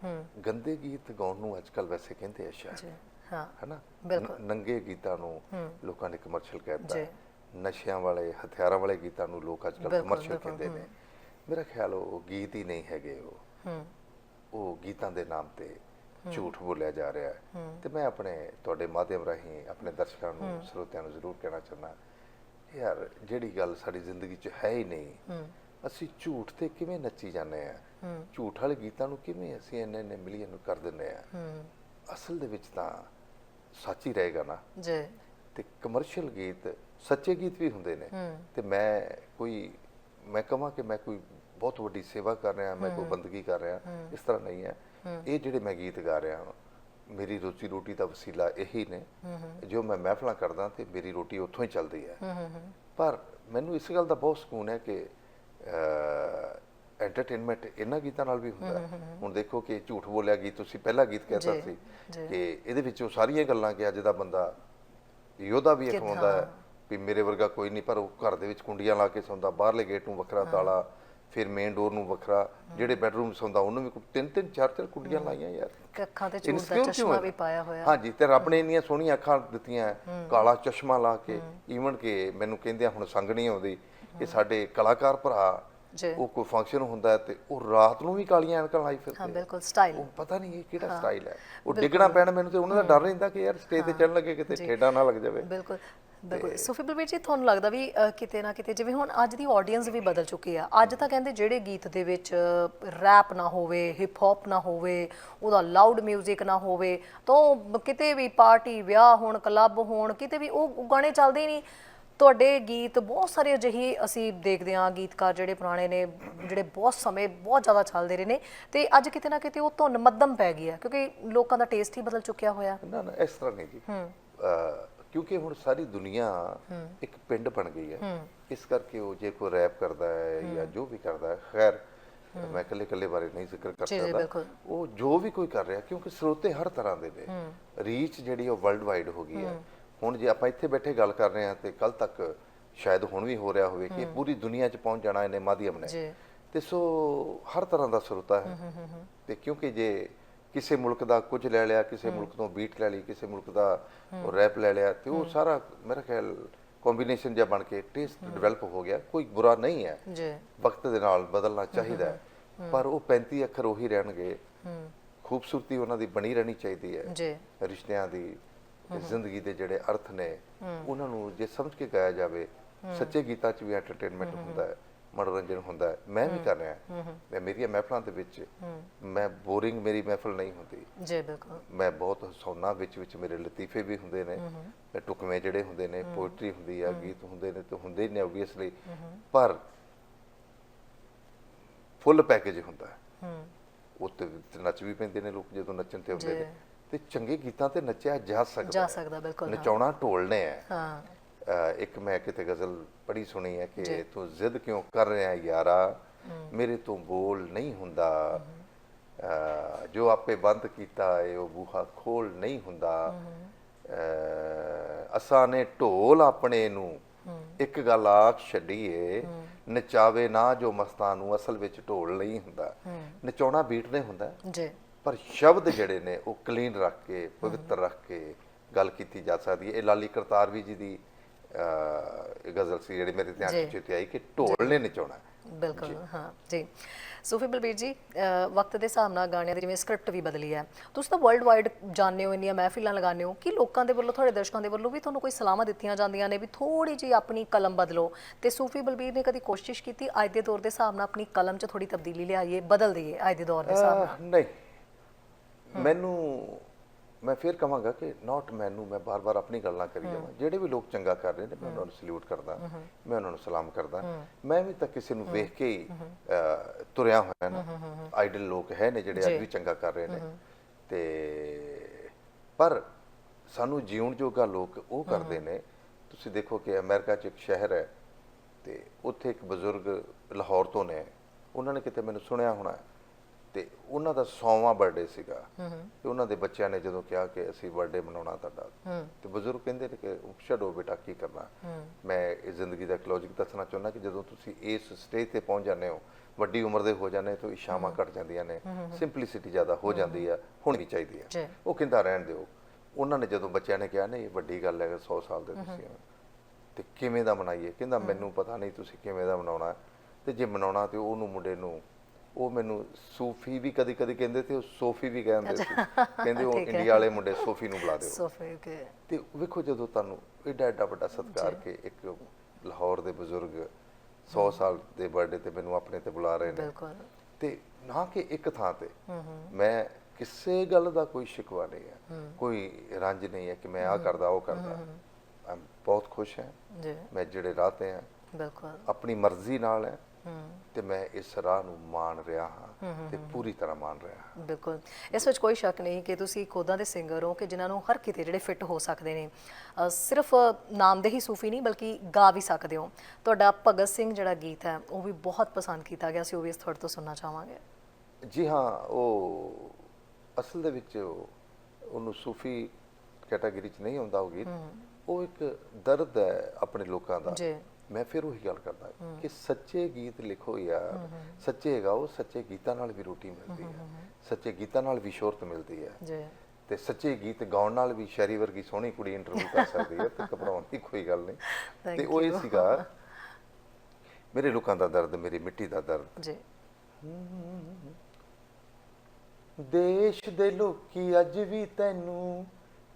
ਹੂੰ। ਗੰਦੇ ਗੀਤ ਗਾਉਣ ਨੂੰ ਅੱਜਕੱਲ ਵੈਸੇ ਕਹਿੰਦੇ ਆ ਸ਼ਾਇਦ ਜੀ ਹਾਂ ਹੈਨਾ? ਨੰਗੇ ਗੀਤਾਂ ਨੂੰ ਲੋਕਾਂ ਨੇ ਕਮਰਸ਼ੀਅਲ ਕਹਿਤਾ। ਜੀ। ਨਸ਼ਿਆਂ ਵਾਲੇ ਹਥਿਆਰਾਂ ਵਾਲੇ ਗੀਤਾਂ ਨੂੰ ਲੋਕ ਅੱਜਕੱਲ ਬਿਲਕੁਲ, ਕਮਰਸ਼ੀਅਲ ਕਹਿੰਦੇ ਨੇ। ਮੇਰਾ ਖਿਆਲ ਉਹ ਗੀਤ ਹੀ ਨਹੀਂ ਹੈਗੇ ਉਹ। ਹੂੰ। ਉਹ ਗੀਤਾਂ ਦੇ ਨਾਮ ਤੇ ਝੂਠ ਬੋਲਿਆ ਜਾ ਰਿਹਾ ਹੈ। ਤੇ ਮੈਂ ਆਪਣੇ ਤੁਹਾਡੇ ਮਾਧਿਅਮ ਰਾਹੀਂ ਆਪਣੇ ਦਰਸ਼ਕਾਂ ਨੂੰ ਸਰੋਤਿਆਂ ਨੂੰ ਜ਼ਰੂਰ ਕਹਿਣਾ ਚਾਹੁੰਦਾ। ਯਾਰ ਜਿਹੜੀ ਗੱਲ ਸਾਡੀ ਜ਼ਿੰਦਗੀ 'ਚ ਹੈ ਹੀ ਨਹੀਂ ਅਸੀਂ ਝੂਠ ਤੇ ਕਿਵੇਂ ਨੱਚੀ ਜਾਂਦੇ ਆ ਝੂਠ ਵਾਲੇ ਗੀਤਾਂ ਨੂੰ ਕਿਵੇਂ ਅਸੀਂ ਇੰਨੇ ਇੰਨੇ ਮਿਲੀਅਨ ਕਰ ਦਿੰਦੇ ਆ ਅਸਲ ਦੇ ਵਿੱਚ ਤਾਂ ਸੱਚ ਹੀ ਰਹੇਗਾ ਨਾ। ਜੀ। ਤੇ ਕਮਰਸ਼ੀਅਲ ਗੀਤ ਸੱਚੇ ਗੀਤ ਵੀ ਹੁੰਦੇ ਨੇ। ਤੇ ਮੈਂ ਕੋਈ ਮੈਂ ਕਹਾਂ ਕਿ ਮੈਂ ਕੋਈ ਬਹੁਤ ਵੱਡੀ ਸੇਵਾ ਕਰ ਰਿਹਾ ਮੈਂ ਕੋਈ ਬੰਦਗੀ ਕਰ ਰਿਹਾ ਇਸ ਤਰ੍ਹਾਂ ਨਹੀਂ ਹੈ। ਇਹ ਜਿਹੜੇ ਮੈਂ ਗੀਤ ਗਾ ਰਿਹਾ ਹਾਂ ਮੇਰੀ ਰੋਜੀ ਰੋਟੀ ਦਾ ਵਸੀਲਾ ਇਹੀ ਨੇ। ਜੋ ਮੈਂ ਮਹਿਫਲਾਂ ਕਰਦਾ ਤੇ ਮੇਰੀ ਰੋਟੀ ਉੱਥੋਂ ਹੀ ਚੱਲਦੀ ਹੈ। ਪਰ ਮੈਨੂੰ ਇਸ ਗੱਲ ਦਾ ਬਹੁਤ ਸਕੂਨ ਹੈ ਕਿ ਐਂਟਰਟੇਨਮੈਂਟ ਇਹਨਾਂ ਗੀਤਾਂ ਨਾਲ ਵੀ ਹੁੰਦਾ। ਹੁਣ ਦੇਖੋ ਕਿ ਝੂਠ ਬੋਲਿਆ ਗੀਤ ਤੁਸੀਂ ਪਹਿਲਾ ਗੀਤ ਕਹਿਤਾ ਸੀ। ਕਿ ਇਹਦੇ ਵਿੱਚ ਉਹ ਸਾਰੀਆਂ ਗੱਲਾਂ ਕਿ ਅੱਜ ਦਾ ਬੰਦਾ ਯੋਧਾ ਵੀ ਅਖਵਾਉਂਦਾ ਹੈ ਵੀ ਮੇਰੇ ਵਰਗਾ ਕੋਈ ਨਹੀਂ ਪਰ ਉਹ ਘਰ ਦੇ ਵਿੱਚ ਕੁੰਡੀਆਂ ਲਾ ਕੇ ਸੌਂਦਾ ਬਾਹਰਲੇ ਗੇਟ ਨੂੰ ਵੱਖਰਾ ਤਾਲਾ ਫਿਰ ਮੇਨ ਡੋਰ ਨੂੰ ਵੱਖਰਾ ਜਿਹੜੇ ਬੈਡਰੂਮ ਸੌਂਦਾ ਉਹਨੂੰ ਵੀ ਕੋਈ ਤਿੰਨ ਤਿੰਨ ਚਾਰ ਚਾਰ ਕੁੰਡੀਆਂ ਲਾਈਆਂ ਯਾਰ। ਅੱਖਾਂ ਤੇ ਚੂਰ ਦਾ ਚਸ਼ਮਾ ਹੈ? ਵੀ ਪਾਇਆ ਹੋਇਆ। ਹਾਂਜੀ ਤੇ ਰੱਬ ਨੇ ਇੰਨੀਆਂ ਸੋਹਣੀਆਂ ਅੱਖਾਂ ਦਿੱਤੀਆਂ ਹੈ, ਕਾਲਾ ਚਸ਼ਮਾ ਲਾ ਕੇ ਈਵਨ ਕਿ ਮੈਨੂੰ ਕਹਿੰਦੇ ਹੁਣ ਸੰਗ ਨਹੀਂ ਆਉਂਦੀ ਕਿ ਸਾਡੇ ਕਲਾਕਾਰ ਭਰਾ ਉਹ ਕੋਈ ਫੰਕਸ਼ਨ ਹੁੰਦਾ ਹੈ ਤੇ ਉਹ ਰਾਤ ਨੂੰ ਵੀ ਕਾਲੀਆਂ ਐਨਕਾਂ ਲਾਈ ਹਾਂ ਫਿਰਦੇ ਆ। ਬਿਲਕੁਲ ਸਟਾਈਲ ਉਹ ਪਤਾ ਨਹੀਂ ਇਹ ਕਿਹੜਾ ਸਟਾਈਲ ਹੈ। ਉਹ ਡਿੱਗਣਾ ਪੈਣਾ ਮੈਨੂੰ ਤੇ ਉਹਨਾਂ ਦਾ ਡਰ ਰਹਿੰਦਾ ਕਿ ਯਾਰ ਸਟੇਜ ਤੇ ਚੜਨ ਲੱਗੇ ਕਿਤੇ ਠੇਡਾ ਨਾ ਲੱਗ ਜਾਵੇ। ਬਿਲਕੁਲ। ਬਿਲਕੁਲ। ਸੋ ਫਿਰ ਬਲਬੀਰ ਜੀ ਤੁਹਾਨੂੰ ਲੱਗਦਾ ਵੀ ਕਿਤੇ ਨਾ ਕਿਤੇ ਜਿਵੇਂ ਹੁਣ ਅੱਜ ਦੀ ਆਡੀਅנס ਵੀ ਬਦਲ ਚੁੱਕੀ ਆ ਅੱਜ ਤਾਂ ਕਹਿੰਦੇ ਜਿਹੜੇ ਗੀਤ ਦੇ ਵਿੱਚ ਰੈਪ ਨਾ ਹੋਵੇ ਹਿਪ ਹੌਪ ਨਾ ਹੋਵੇ ਉਹਦਾ ਲਾਊਡ 뮤직 ਨਾ ਹੋਵੇ ਤਾਂ ਕਿਤੇ ਵੀ ਪਾਰਟੀ ਵਿਆਹ ਹੋਣ ਕਲੱਬ ਹੋਣ ਕਿਤੇ ਵੀ ਉਹ ਗਾਣੇ ਚੱਲਦੇ ਨਹੀਂ। ਤੁਹਾਡੇ ਗੀਤ ਬਹੁਤ ਸਾਰੇ ਅਜਿਹੇ ਅਸੀਂ ਦੇਖਦੇ ਹਾਂ ਗੀਤਕਾਰ ਜਿਹੜੇ ਪੁਰਾਣੇ ਨੇ ਜਿਹੜੇ ਬਹੁਤ ਸਮੇਂ ਬਹੁਤ ਜ਼ਿਆਦਾ ਚੱਲਦੇ ਰਹੇ ਨੇ ਤੇ ਅੱਜ ਕਿਤੇ ਨਾ ਕਿਤੇ ਉਹ ਧੁਨ ਮੱਧਮ ਪੈ ਗਈ ਆ ਕਿਉਂਕਿ ਲੋਕਾਂ ਦਾ ਟੇਸਟ ਹੀ ਬਦਲ ਚੁੱਕਿਆ ਹੋਇਆ। ਨਾ ਨਾ ਇਸ ਤਰ੍ਹਾਂ ਨਹੀਂ ਜੀ। ਹੂੰ। ਕਿਉਂਕਿ ਹੁਣ ਸਾਰੀ ਦੁਨੀਆ ਇੱਕ ਪਿੰਡ ਬਣ ਗਈ ਹੈ। ਇਸ ਕਰਕੇ ਉਹ ਜੇ ਕੋਈ ਰੈਪ ਕਰਦਾ ਹੈ ਜਾਂ ਜੋ ਵੀ ਕਰਦਾ ਹੈ ਖੈਰ ਮੈਂ ਇਕੱਲੇ ਇਕੱਲੇ ਬਾਰੇ ਨਹੀਂ ਜ਼ਿਕਰ ਕਰ ਸਕਦਾ। ਉਹ ਜੋ ਵੀ ਕੋਈ ਕਰ ਰਿਹਾ ਕਿਉਂਕਿ ਸਰੋਤੇ ਹਰ ਤਰ੍ਹਾਂ ਦੇ ਨੇ। ਰੀਚ ਜਿਹੜੀ ਉਹ ਵਰਲਡ ਵਾਈਡ ਹੋ ਗਈ ਹੈ। ਹੁਣ ਜੇ ਆਪਾਂ ਇੱਥੇ ਬੈਠੇ ਗੱਲ ਕਰ ਰਹੇ ਹਾਂ ਤੇ ਕੱਲ ਤੱਕ ਸ਼ਾਇਦ ਹੁਣ ਵੀ ਹੋ ਰਿਹਾ ਹੋਵੇ ਕਿ ਪੂਰੀ ਦੁਨੀਆ 'ਚ ਪਹੁੰਚ ਜਾਣਾ ਇਹਨੇ ਮਾਧਿਅਮ ਨੇ। ਜੀ। ਤੇ ਸੋ ਹਰ ਤਰ੍ਹਾਂ ਦਾ ਸਰੋਤਾ ਹੈ। ਤੇ ਕਿਉਂਕਿ ਜੇ ਕਿਸੇ ਮੁਲਕ ਦਾ ਕੁਝ ਲੈ ਲਿਆ ਕਿਸੇ ਮੁਲਕ ਤੋਂ ਬੀਟ ਲੈ ਲਈ ਕਿਸੇ ਮੁਲਕ ਦਾ ਰੈਪ ਲੈ ਲਿਆ ਤੇ ਉਹ ਸਾਰਾ ਮੇਰਾ ਖਿਆਲ ਕੰਬੀਨੇਸ਼ਨ ਜਿਹਾ ਬਣ ਕੇ ਟੇਸਟ ਡਿਵੈਲਪ ਹੋ ਗਿਆ। ਕੋਈ ਬੁਰਾ ਨਹੀਂ ਹੈ। ਜੀ। ਵਕਤ ਦੇ ਨਾਲ ਬਦਲਣਾ ਚਾਹੀਦਾ ਹੈ। ਪਰ ਉਹ 35 ਅੱਖਰ ਉਹੀ ਰਹਿਣਗੇ। ਖੂਬਸੂਰਤੀ ਉਹਨਾਂ ਦੀ ਬਣੀ ਰਹਿਣੀ ਚਾਹੀਦੀ ਹੈ। ਜੀ। ਰਿਸ਼ਤਿਆਂ ਦੀ ਜ਼ਿੰਦਗੀ ਦੇ ਜਿਹੜੇ ਅਰਥ ਨੇ ਉਹਨਾਂ ਨੂੰ ਜੇ ਸਮਝ ਕੇ ਗਾਇਆ ਜਾਵੇ ਸੱਚੇ ਗੀਤਾਂ 'ਚ ਵੀ ਐਂਟਰਟੇਨਮੈਂਟ ਹੁੰਦਾ ਹੈ। ਮਨੋਰੰਜਨ ਹੁੰਦਾ ਹੈ। ਮੈਂ ਵੀ ਕਰ ਰਿਹਾ। ਮੈਂ ਮੇਰੀਆਂ ਮਹਿਫਲਾਂ ਦੇ ਵਿੱਚ ਮੈਂ ਬੋਰਿੰਗ ਮੇਰੀ ਮਹਿਫਲ ਨਹੀਂ ਹੁੰਦੀ। ਜੀ ਬਿਲਕੁਲ। ਮੈਂ ਬਹੁਤ ਹਸਾਉਣਾ ਵਿੱਚ ਵਿੱਚ ਮੇਰੇ ਲਤੀਫੇ ਵੀ ਹੁੰਦੇ ਨੇ। ਤੇ ਟੁਕਵੇਂ ਜਿਹੜੇ ਹੁੰਦੇ ਨੇ ਪੋਇਟਰੀ ਹੁੰਦੀ ਆ ਗੀਤ ਹੁੰਦੇ ਨੇ ਤੇ ਹੁੰਦੇ ਨੇ ਆਬਵੀਅਸਲੀ ਪਰ ਫੁੱਲ ਪੈਕੇਜ ਹੁੰਦਾ ਹੈ। ਉੱਤੇ ਤੇ ਨੱਚ ਵੀ ਪੈਂਦੇ ਨੇ ਲੋਕ ਜਦੋਂ ਨੱਚਣ ਤੇ ਹੁੰਦੇ ਜੀ। ਨੇ। ਤੇ ਚੰਗੇ ਗੀਤਾਂ ਤੇ ਨੱਚਿਆ ਜਾ ਸਕਦਾ ਜਾ। ਸਕਦਾ ਬਿਲਕੁਲ। ਨਚਾਉਣਾ ਢੋਲਨੇ ਹੈ। ਹਾਂ। ਇੱਕ ਮੈਂ ਕਿਤੇ ਗਜ਼ਲ ਪੜ੍ਹੀ ਸੁਣੀ ਹੈ ਕਿ ਤੂੰ ਜ਼ਿੱਦ ਕਿਉਂ ਕਰ ਰਿਹਾ ਯਾਰਾ? ਮੇਰੇ ਤੋਂ ਬੋਲ ਨਹੀਂ ਹੁੰਦਾ। ਜੋ ਆਪੇ ਬੰਦ ਕੀਤਾ ਏ ਉਹ ਬੂਹਾ ਖੋਲ ਨਹੀਂ ਹੁੰਦਾ। ਅਸਾਂ ਨੇ ਢੋਲ ਆਪਣੇ ਨੂੰ ਇੱਕ ਗੱਲ ਆਖ ਛੱਡੀਏ ਨਚਾਵੇ ਨਾ ਜੋ ਮਸਤਾਂ ਨੂੰ ਅਸਲ ਵਿੱਚ ਢੋਲ ਨਹੀਂ ਹੁੰਦਾ। ਨਚਾਉਣਾ ਬੀਟ ਨੇ ਹੁੰਦਾ। ਜੀ। ਪਰ ਸ਼ਬਦ ਜਿਹੜੇ ਨੇ ਉਹ ਕਲੀਨ ਰੱਖ ਕੇ ਪਵਿੱਤਰ ਰੱਖ ਕੇ ਗੱਲ ਕੀਤੀ ਜਾ ਸਕਦੀ ਹੈ। ਇਹ ਲਾਲੀ ਕਰਤਾਰਵੀ ਜੀ ਦੀ ਇਹ ਗਜ਼ਲ ਸੀ ਜਿਹੜੀ ਮੇਰੇ ਧਿਆਨ ਜੀ। ਚ ਚਿੱਤੇ ਆਈ ਕਿ ਢੋਲ ਨੇ ਨਚਾਉਣਾ। ਬਿਲਕੁਲ ਹਾਂ ਜੀ। ਸੂਫੀ ਬਲਬੀਰ ਜੀ ਵਕਤ ਦੇ ਹਿਸਾਬ ਨਾਲ ਗਾਣਿਆਂ ਦੀ ਜਿਵੇਂ ਸਕ੍ਰਿਪਟ ਵੀ ਬਦਲੀ ਹੈ। ਤੁਸੀਂ ਤਾਂ ਵਰਲਡ ਵਾਈਡ ਜਾਣਦੇ ਹੋ ਇੰਨੀਆਂ ਮਹਿਫਿਲਾਂ ਲਗਾਉਂਦੇ ਹੋ ਕਿ ਲੋਕਾਂ ਦੇ ਵੱਲੋਂ ਤੁਹਾਡੇ ਦਰਸ਼ਕਾਂ ਦੇ ਵੱਲੋਂ ਵੀ ਤੁਹਾਨੂੰ ਕੋਈ ਸਲਾਹਾਂ ਦਿੱਤੀਆਂ ਜਾਂਦੀਆਂ ਨੇ ਵੀ ਥੋੜੀ ਜੀ ਆਪਣੀ ਕਲਮ ਬਦਲੋ। ਤੇ ਸੂਫੀ ਬਲਬੀਰ ਨੇ ਕਦੀ ਕੋਸ਼ਿਸ਼ ਕੀਤੀ ਅੱਜ ਦੇ ਦੌਰ ਦੇ ਹਿਸਾਬ ਨਾਲ ਆਪਣੀ ਕਲਮ 'ਚ ਥੋੜੀ ਤਬਦੀਲੀ ਲਿਆਈਏ ਬਦਲ ਦਈਏ ਅੱਜ ਦੇ ਦੌਰ ਦੇ ਹਿਸਾਬ ਨਾਲ? ਨਹੀਂ। ਮੈਨੂੰ ਮੈਂ ਫਿਰ ਕਹਾਂਗਾ ਕਿ ਨਾਟ ਮੈਨੂੰ ਮੈਂ ਬਾਰ-ਬਾਰ ਆਪਣੀ ਗੱਲਾਂ ਕਰੀ ਜਾਵਾਂ। ਜਿਹੜੇ ਵੀ ਲੋਕ ਚੰਗਾ ਕਰ ਰਹੇ ਨੇ ਮੈਂ ਉਹਨਾਂ ਨੂੰ ਸਲੂਟ ਕਰਦਾ। ਮੈਂ ਉਹਨਾਂ ਨੂੰ ਸਲਾਮ ਕਰਦਾ। ਮੈਂ ਵੀ ਤਾਂ ਕਿਸੇ ਨੂੰ ਵੇਖ ਕੇ ਹੀ ਤੁਰਿਆ ਹੋਇਆ ਨਾ। ਆਈਡਲ ਲੋਕ ਹੈ ਨੇ ਜਿਹੜੇ ਅੱਜ ਵੀ ਚੰਗਾ ਕਰ ਰਹੇ ਨੇ। ਤੇ ਪਰ ਸਾਨੂੰ ਜਿਉਣ ਜੋਗਾ ਲੋਕ ਉਹ ਕਰਦੇ ਨੇ। ਤੁਸੀਂ ਦੇਖੋ ਕਿ ਅਮਰੀਕਾ 'ਚ ਇੱਕ ਸ਼ਹਿਰ ਹੈ ਤੇ ਉੱਥੇ ਇੱਕ ਬਜ਼ੁਰਗ ਲਾਹੌਰ ਤੋਂ ਨੇ। ਉਹਨਾਂ ਨੇ ਕਿਤੇ ਮੈਨੂੰ ਸੁਣਿਆ ਹੋਣਾ। ਤੇ ਉਹਨਾਂ ਦਾ 100ਵਾਂ ਬਰਥਡੇ ਸੀਗਾ। ਤੇ ਉਹਨਾਂ ਦੇ ਬੱਚਿਆਂ ਨੇ ਜਦੋਂ ਕਿਹਾ ਕਿ ਅਸੀਂ ਬਰਥਡੇ ਮਨਾਉਣਾ ਤੁਹਾਡਾ ਤੇ ਬਜ਼ੁਰਗ ਕਹਿੰਦੇ ਨੇ ਕਿ ਛੱਡੋ ਬੇਟਾ ਕੀ ਕਰਨਾ? ਮੈਂ ਇਹ ਜ਼ਿੰਦਗੀ ਦਾ ਇੱਕ ਲੌਜੀਕ ਦੱਸਣਾ ਚਾਹੁੰਦਾ ਕਿ ਜਦੋਂ ਤੁਸੀਂ ਇਸ ਸਟੇਜ ਤੇ ਪਹੁੰਚ ਜਾਂਦੇ ਹੋ ਵੱਡੀ ਉਮਰ ਦੇ ਹੋ ਜਾਂਦੇ ਤਾਂ ਇਸ਼ਾਵਾਂ ਘਟ ਜਾਂਦੀਆਂ ਨੇ ਸਿੰਪਲਿਸਿਟੀ ਜ਼ਿਆਦਾ ਹੋ ਜਾਂਦੀ ਆ ਹੋਣੀ ਚਾਹੀਦੀ। ਹੈ ਉਹ ਕਹਿੰਦਾ ਰਹਿਣ ਦਿਓ। ਉਹਨਾਂ ਨੇ ਜਦੋਂ ਬੱਚਿਆਂ ਨੇ ਕਿਹਾ ਨਹੀਂ ਇਹ ਵੱਡੀ ਗੱਲ ਹੈ 100 ਸਾਲ ਦੇ ਤੁਸੀਂ। ਤੇ ਕਿਵੇਂ ਦਾ ਮਨਾਈਏ? ਕਹਿੰਦਾ ਮੈਨੂੰ ਪਤਾ ਨਹੀਂ ਤੁਸੀਂ ਕਿਵੇਂ ਦਾ ਮਨਾਉਣਾ। ਤੇ ਜੇ ਮਨਾਉਣਾ ਤੇ ਉਹਨੂੰ ਮੁੰਡੇ ਨੂੰ ਉਹ ਮੈਨੂੰ ਸੂਫੀ ਵੀ ਕਦੀ ਕਦੀ ਕਹਿੰਦੇ ਤੇ ਉਹ ਸੋਫੀ ਵੀ ਕਹਿੰਦੇ ਸੀ। ਕਹਿੰਦੇ ਉਹ। ਇੰਡੀਆ ਵਾਲੇ ਮੁੰਡੇ ਸੋਫੀ ਨੂੰ ਬੁਲਾ ਦਿਓ। ਸੋਫੀ ਕੇ ਤੇ ਵੇਖੋ ਜਦੋਂ ਤੁਹਾਨੂੰ ਏਡਾ ਏਡਾ ਵੱਡਾ ਸਤਿਕਾਰ ਕੇ ਇੱਕ ਲਾਹੌਰ ਦੇ ਬਜ਼ੁਰਗ 100 ਸਾਲ ਦੇ ਬਰਥਡੇ ਤੇ ਮੈਨੂੰ ਆਪਣੇ ਤੇ ਬੁਲਾ ਰਹੇ ਨੇ। ਬਿਲਕੁਲ। ਤੇ ਨਾ ਕਿ ਇੱਕ ਥਾਂ ਤੇ ਮੈਂ ਕਿਸੇ ਗੱਲ ਦਾ ਕੋਈ ਸ਼ਿਕਵਾ ਨਹੀਂ ਹੈ। ਕੋਈ ਰੰਜ ਨਹੀਂ ਹੈ ਕਿ ਮੈਂ ਆ ਕਰਦਾ ਉਹ ਕਰਦਾ। ਮੈਂ ਬਹੁਤ ਖੁਸ਼ ਹਾਂ। ਜੀ। ਮੈਂ ਜਿਹੜੇ ਰਾਹ ਤੇ ਹਾਂ ਬਿਲਕੁਲ। ਆਪਣੀ ਮਰਜ਼ੀ ਨਾਲ ਹੈ ਤੇ ਮੈਂ ਇਸ ਰਾਹ ਨੂੰ ਮਾਣ ਰਿਹਾ ਹਾਂ ਤੇ ਪੂਰੀ ਤਰ੍ਹਾਂ ਮਾਣ ਰਿਹਾ ਹਾਂ। ਬਿਲਕੁਲ। ਇਸ ਵਿੱਚ ਕੋਈ ਸ਼ੱਕ ਨਹੀਂ ਕਿ ਤੁਸੀਂ ਖੁਦਾਂ ਦੇ ਸਿੰਗਰ ਹੋ ਕਿ ਜਿਨ੍ਹਾਂ ਨੂੰ ਹਰ ਕਿਤੇ ਜਿਹੜੇ ਫਿੱਟ ਹੋ ਸਕਦੇ ਨੇ। ਸਿਰਫ ਨਾਮ ਦੇ ਹੀ ਸੂਫੀ ਨਹੀਂ ਬਲਕਿ ਗਾ ਵੀ ਸਕਦੇ ਹੋ। ਤੁਹਾਡਾ ਭਗਤ ਸਿੰਘ ਜਿਹੜਾ ਗੀਤ ਹੈ ਉਹ ਵੀ ਬਹੁਤ ਪਸੰਦ ਕੀਤਾ ਗਿਆ ਸੀ ਉਹ ਵੀ ਇਸ ਤੁਹਾਡੇ ਤੋਂ ਸੁਣਨਾ ਚਾਹਾਂਗੇ। ਜੀ ਹਾਂ ਉਹ ਅਸਲ ਦੇ ਵਿੱਚ ਉਹ- ਉਹਨੂੰ ਸੂਫੀ ਕੈਟਾਗਰੀ ਚ ਨਹੀਂ ਆਉਂਦਾ ਉਹ ਗੀਤ। ਉਹ ਇੱਕ ਦਰਦ ਹੈ ਆਪਣੇ ਲੋਕਾਂ ਦਾ। ਜੀ। ਮੈਂ ਫਿਰ ਉਹੀ ਗੱਲ ਕਰਦਾ ਕਿ ਸੱਚੇ ਗੀਤ ਲਿਖੋ ਯਾਰ। ਸੱਚੇ ਗਾਓ ਸੱਚੇ ਗੀਤਾਂ ਨਾਲ ਵੀ ਰੋਟੀ ਮਿਲਦੀ ਹੈ ਸੱਚੇ ਗੀਤਾਂ ਨਾਲ ਵੀ ਸ਼ੋਹਰਤ ਮਿਲਦੀ ਹੈ। ਜੀ। ਤੇ ਸੱਚੇ ਗੀਤ ਗਾਉਣ ਨਾਲ ਵੀ ਸ਼ੈਰੀ ਵਰਗੀ ਸੋਹਣੀ ਕੁੜੀ ਇੰਟਰਵਿਊ ਕਰ ਸਕਦੀ ਹੈ ਤੇ ਘਬਰਾਉਣ ਦੀ ਕੋਈ ਗੱਲ ਨਹੀਂ। ਤੇ ਉਹ ਇਹ. ਸੀਗਾ ਮੇਰੇ ਲੋਕਾਂ ਦਾ ਦਰਦ ਮੇਰੀ ਮਿੱਟੀ ਦਾ ਦਰਦ। ਜੀ। ਦੇਸ਼ ਦੇ ਲੋਕੀ ਅੱਜ ਵੀ ਤੈਨੂੰ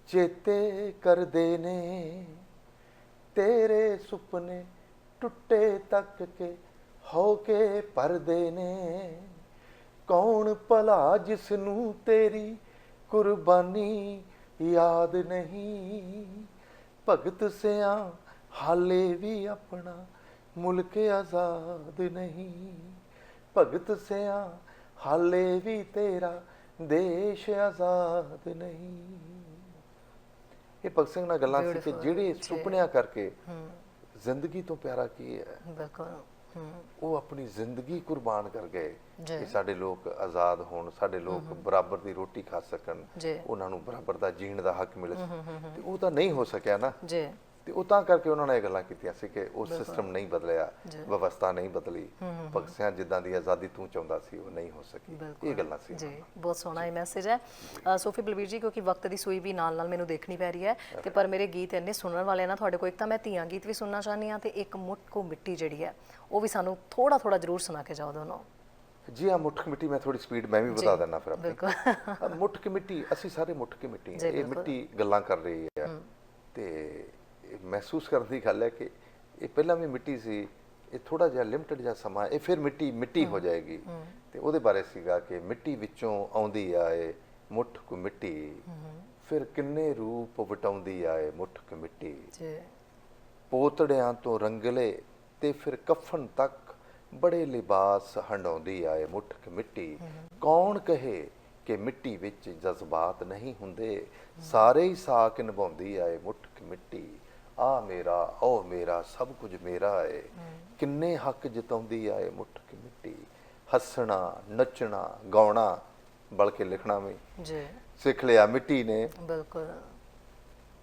ਚੇਤੇ ਕਰਦੇ ਨੇ। ਤੇਰੇ ਸੁਪਨੇ ਟੁੱਟੇ ਤੱਕ ਕੇ ਹੋ ਕੇ ਪਰਦੇ ਨੇ। ਕੌਣ ਭਲਾ ਜਿਸ ਨੂੰ ਤੇਰੀ ਕੁਰਬਾਨੀ ਯਾਦ ਨਹੀਂ? ਭਗਤ ਸਿਆ ਹਾਲੇ ਵੀ ਆਪਣਾ ਮੁਲਕ ਆਜ਼ਾਦ ਨਹੀਂ। ਭਗਤ ਸਿਆ ਹਾਲੇ ਵੀ ਤੇਰਾ ਦੇਸ਼ ਆਜ਼ਾਦ ਨਹੀਂ। ਇਹ ਭਗਤ ਸਿੰਘ ਨਾਲ ਗੱਲਾਂ ਸੀ ਕਿ ਜਿਹੜੇ। ਸੁਪਨਿਆਂ ਕਰਕੇ ਜ਼ਿੰਦਗੀ ਤੋਂ ਪਿਆਰਾ ਕੀ ਹੈ? ਬਿਲਕੁਲ ਉਹ ਆਪਣੀ ਜ਼ਿੰਦਗੀ ਕੁਰਬਾਨ ਕਰ ਗਏ। ਕਿ ਸਾਡੇ ਲੋਕ ਆਜ਼ਾਦ ਹੋਣ ਸਾਡੇ ਲੋਕ ਬਰਾਬਰ ਦੀ ਰੋਟੀ ਖਾ ਸਕਣ ਉਹਨਾਂ ਨੂੰ ਬਰਾਬਰ ਦਾ ਜੀਣ ਦਾ ਹੱਕ ਮਿਲੇ ਤੇ ਉਹ ਤਾਂ ਨਹੀਂ ਹੋ ਸਕਿਆ ਨਾ। ਜੀ। ਤੇ ਉਹ ਤਾਂ ਕਰਕੇ ਉਹਨਾਂ ਨੇ ਇਹ ਗੱਲਾਂ ਕੀਤੀਆਂ ਸੀ ਕਿ ਉਹ ਸਿਸਟਮ ਨਹੀਂ ਬਦਲਿਆ ਵਿਵਸਥਾ ਨਹੀਂ ਬਦਲੀ ਸਿੰਘ ਜਿੱਦਾਂ ਦੀ ਆਜ਼ਾਦੀ ਤੂੰ ਚਾਹੁੰਦਾ ਸੀ ਉਹ ਨਹੀਂ ਹੋ ਸਕੀ। ਇਹ ਗੱਲਾਂ ਸੀ। ਜੀ ਬਹੁਤ ਸੋਹਣਾ ਇਹ ਮੈਸੇਜ ਹੈ। ਸੋਫੀ ਬਲਬੀਰ ਜੀ ਕਿਉਂਕਿ ਵਕਤ ਦੀ ਸੂਈ ਵੀ ਨਾਲ ਨਾਲ ਮੈਨੂੰ ਦੇਖਣੀ ਪੈ ਰਹੀ ਹੈ ਤੇ ਪਰ ਮੇਰੇ ਗੀਤ ਇੰਨੇ ਸੁਣਨ ਵਾਲੇ ਨਾ ਤੁਹਾਡੇ ਕੋਲ ਇੱਕ ਤਾਂ ਮੈਂ ਧੀਆਂ ਗੀਤ ਵੀ ਸੁਣਨਾ ਚਾਹਨੀ ਆ ਤੇ ਇੱਕ ਮੁੱਠ ਮਿੱਟੀ ਜਿਹੜੀ ਹੈ ਉਹ ਵੀ ਸਾਨੂੰ ਥੋੜਾ ਥੋੜਾ ਜ਼ਰੂਰ ਸੁਣਾ ਕੇ ਜਾਓ ਦੋਨੋਂ। ਜੀ ਆ ਮੁੱਠ ਮਿੱਟੀ ਮੈਂ ਥੋੜੀ ਸਪੀਡ ਮੈਂ ਵੀ ਵਧਾ ਦਿੰਦਾ ਫਿਰ ਆਪਣੀ। ਮੁੱਠ ਕੀ ਮਿੱਟੀ ਅਸੀਂ ਸਾਰੇ ਮੁੱਠ ਕੀ ਮਿੱਟੀ ਹਾਂ। ਇਹ ਮਿੱਟੀ ਗੱਲਾਂ ਕਰ ਰਹੀ ਹੈ। ਤੇ ਮਹਿਸੂਸ ਕਰਨ ਦੀ ਗੱਲ ਹੈ ਕਿ ਇਹ ਪਹਿਲਾਂ ਵੀ ਮਿੱਟੀ ਸੀ ਇਹ ਥੋੜਾ ਜਿਹਾ ਲਿਮਟਿਡ ਜਿਹਾ ਸਮਾਂ ਇਹ ਫਿਰ ਮਿੱਟੀ ਮਿੱਟੀ ਹੋ ਜਾਏਗੀ। ਤੇ ਉਹਦੇ ਬਾਰੇ ਸੀਗਾ ਕਿ ਮਿੱਟੀ ਵਿੱਚੋਂ ਆਉਂਦੀ ਆ ਇਹ ਮੁੱਠ ਕੁ ਮਿੱਟੀ ਫਿਰ ਕਿੰਨੇ ਰੂਪ ਵਟਾਉਂਦੀ ਆ ਇਹ ਮੁੱਠ ਕੁ ਮਿੱਟੀ। ਜੀ। ਪੋਤੜਿਆਂ ਤੋਂ ਰੰਗਲੇ ਤੇ ਫਿਰ ਕਫਨ ਤੱਕ ਬੜੇ ਲਿਬਾਸ ਹੰਡਾਉਂਦੀ ਆਏ ਮੁੱਠਕ ਮਿੱਟੀ। ਕੌਣ ਕਹੇ ਕਿ ਮਿੱਟੀ ਵਿੱਚ ਜਜ਼ਬਾਤ ਨਹੀਂ ਹੁੰਦੇ? ਸਾਰੇ ਹੀ ਸਾਕ ਨਿਭਾਉਂਦੀ ਆਏ ਮੁੱਠਕ ਮਿੱਟੀ। ਆ ਮੇਰਾ ਉਹ ਮੇਰਾ ਸਭ ਕੁਝ ਮੇਰਾ ਏ। ਕਿੰਨੇ ਹੱਕ ਜਤਾਉਂਦੀ ਆਏ ਮੁੱਠਕ ਮਿੱਟੀ। ਹੱਸਣਾ ਨੱਚਣਾ ਗਾਉਣਾ ਬਲਕਿ ਲਿਖਣਾ ਵੀ। ਜੀ। ਸਿੱਖ ਲਿਆ ਮਿੱਟੀ ਨੇ। ਬਿਲਕੁਲ।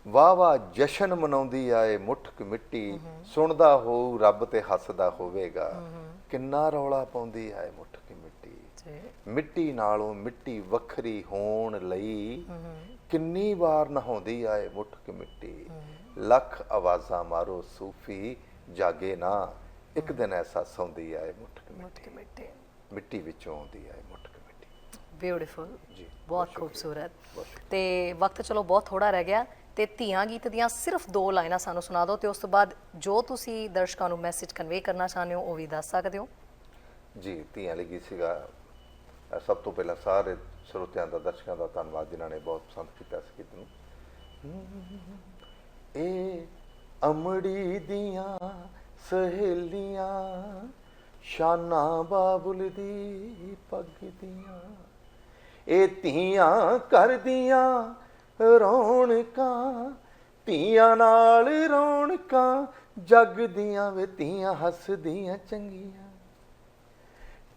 ਵਾਹ ਵਾਹ ਜਸ਼ਨ ਮਨਾਉਂਦੀ ਆਏ ਮੁੱਠਕ ਮਿੱਟੀ। ਸੁਣਦਾ ਹੋਊ ਰੱਬ ਤੇ ਹੱਸਦਾ ਹੋਵੇਗਾ। ਕਿੰਨਾ ਰੌਲਾ ਪਾਉਂਦੀ ਆਏ ਮੁੱਠਕ ਮਿੱਟੀ। ਜੀ। ਮਿੱਟੀ ਨਾਲੋਂ ਮਿੱਟੀ ਵੱਖਰੀ ਹੋਣ ਲਈ ਕਿੰਨੀ ਵਾਰ ਨਹਾਉਂਦੀ ਆਏ ਮੁੱਠਕ ਮਿੱਟੀ। ਲੱਖ ਆਵਾਜ਼ਾਂ ਮਾਰੋ ਸੂਫੀ ਜਾਗੇ ਨਾ। ਇੱਕ ਦਿਨ ਐਸਾ ਸੌਂਦੀ ਆਏ ਮੁੱਠਕ ਮਿੱਟੀ ਮੁੱਠ ਮਿੱਟੀ ਮਿੱਟੀ ਵਿੱਚੋਂ ਆਉਂਦੀ ਆਏ ਮੁੱਠਕ ਮਿੱਟੀ ਬਿਊਟੀਫੁਲ ਜੀ, ਬਹੁਤ ਖੂਬਸੂਰਤ। ਤੇ ਵਕਤ ਚਲੋ ਬਹੁਤ ਥੋੜਾ ਰਹਿ ਗਿਆ ਤੇ ਧੀਆਂ ਗੀਤ ਦੀਆਂ ਸਿਰਫ ਦੋ ਲਾਈਨਾਂ ਸਾਨੂੰ ਸੁਣਾ ਦਿਓ ਤੇ ਉਸ ਤੋਂ ਬਾਅਦ ਜੋ ਤੁਸੀਂ ਦਰਸ਼ਕਾਂ ਨੂੰ ਮੈਸੇਜ ਕਨਵੇ ਕਰਨਾ ਚਾਹੁੰਦੇ ਹੋ ਉਹ ਵੀ ਦੱਸ ਸਕਦੇ ਹੋ। ਜੀ ਧੀਆਂ ਲਈ ਗੀਤ ਸੀਗਾ। ਸਭ ਤੋਂ ਪਹਿਲਾਂ ਸਾਰੇ ਸਰੋਤਿਆਂ ਦਾ ਦਰਸ਼ਕਾਂ ਦਾ ਧੰਨਵਾਦ ਜਿਨ੍ਹਾਂ ਨੇ ਬਹੁਤ ਪਸੰਦ ਕੀਤਾ ਇਸ ਗੀਤ ਨੂੰ। ਇਹ ਅਮੜੀ ਦੀਆਂ ਸਹੇਲੀਆਂ, ਸ਼ਾਨਾ ਬਾਬੁਲ ਦੀ ਪੱਗ ਦੀਆਂ। ਇਹ ਧੀਆਂ ਕਰਦੀਆਂ ਰੌਣਕਾਂ, ਧੀਆਂ ਨਾਲ ਰੌਣਕਾਂ ਜਗ ਦੀਆਂ ਵੇ, ਧੀਆਂ ਹੱਸਦੀਆਂ ਚੰਗੀਆਂ।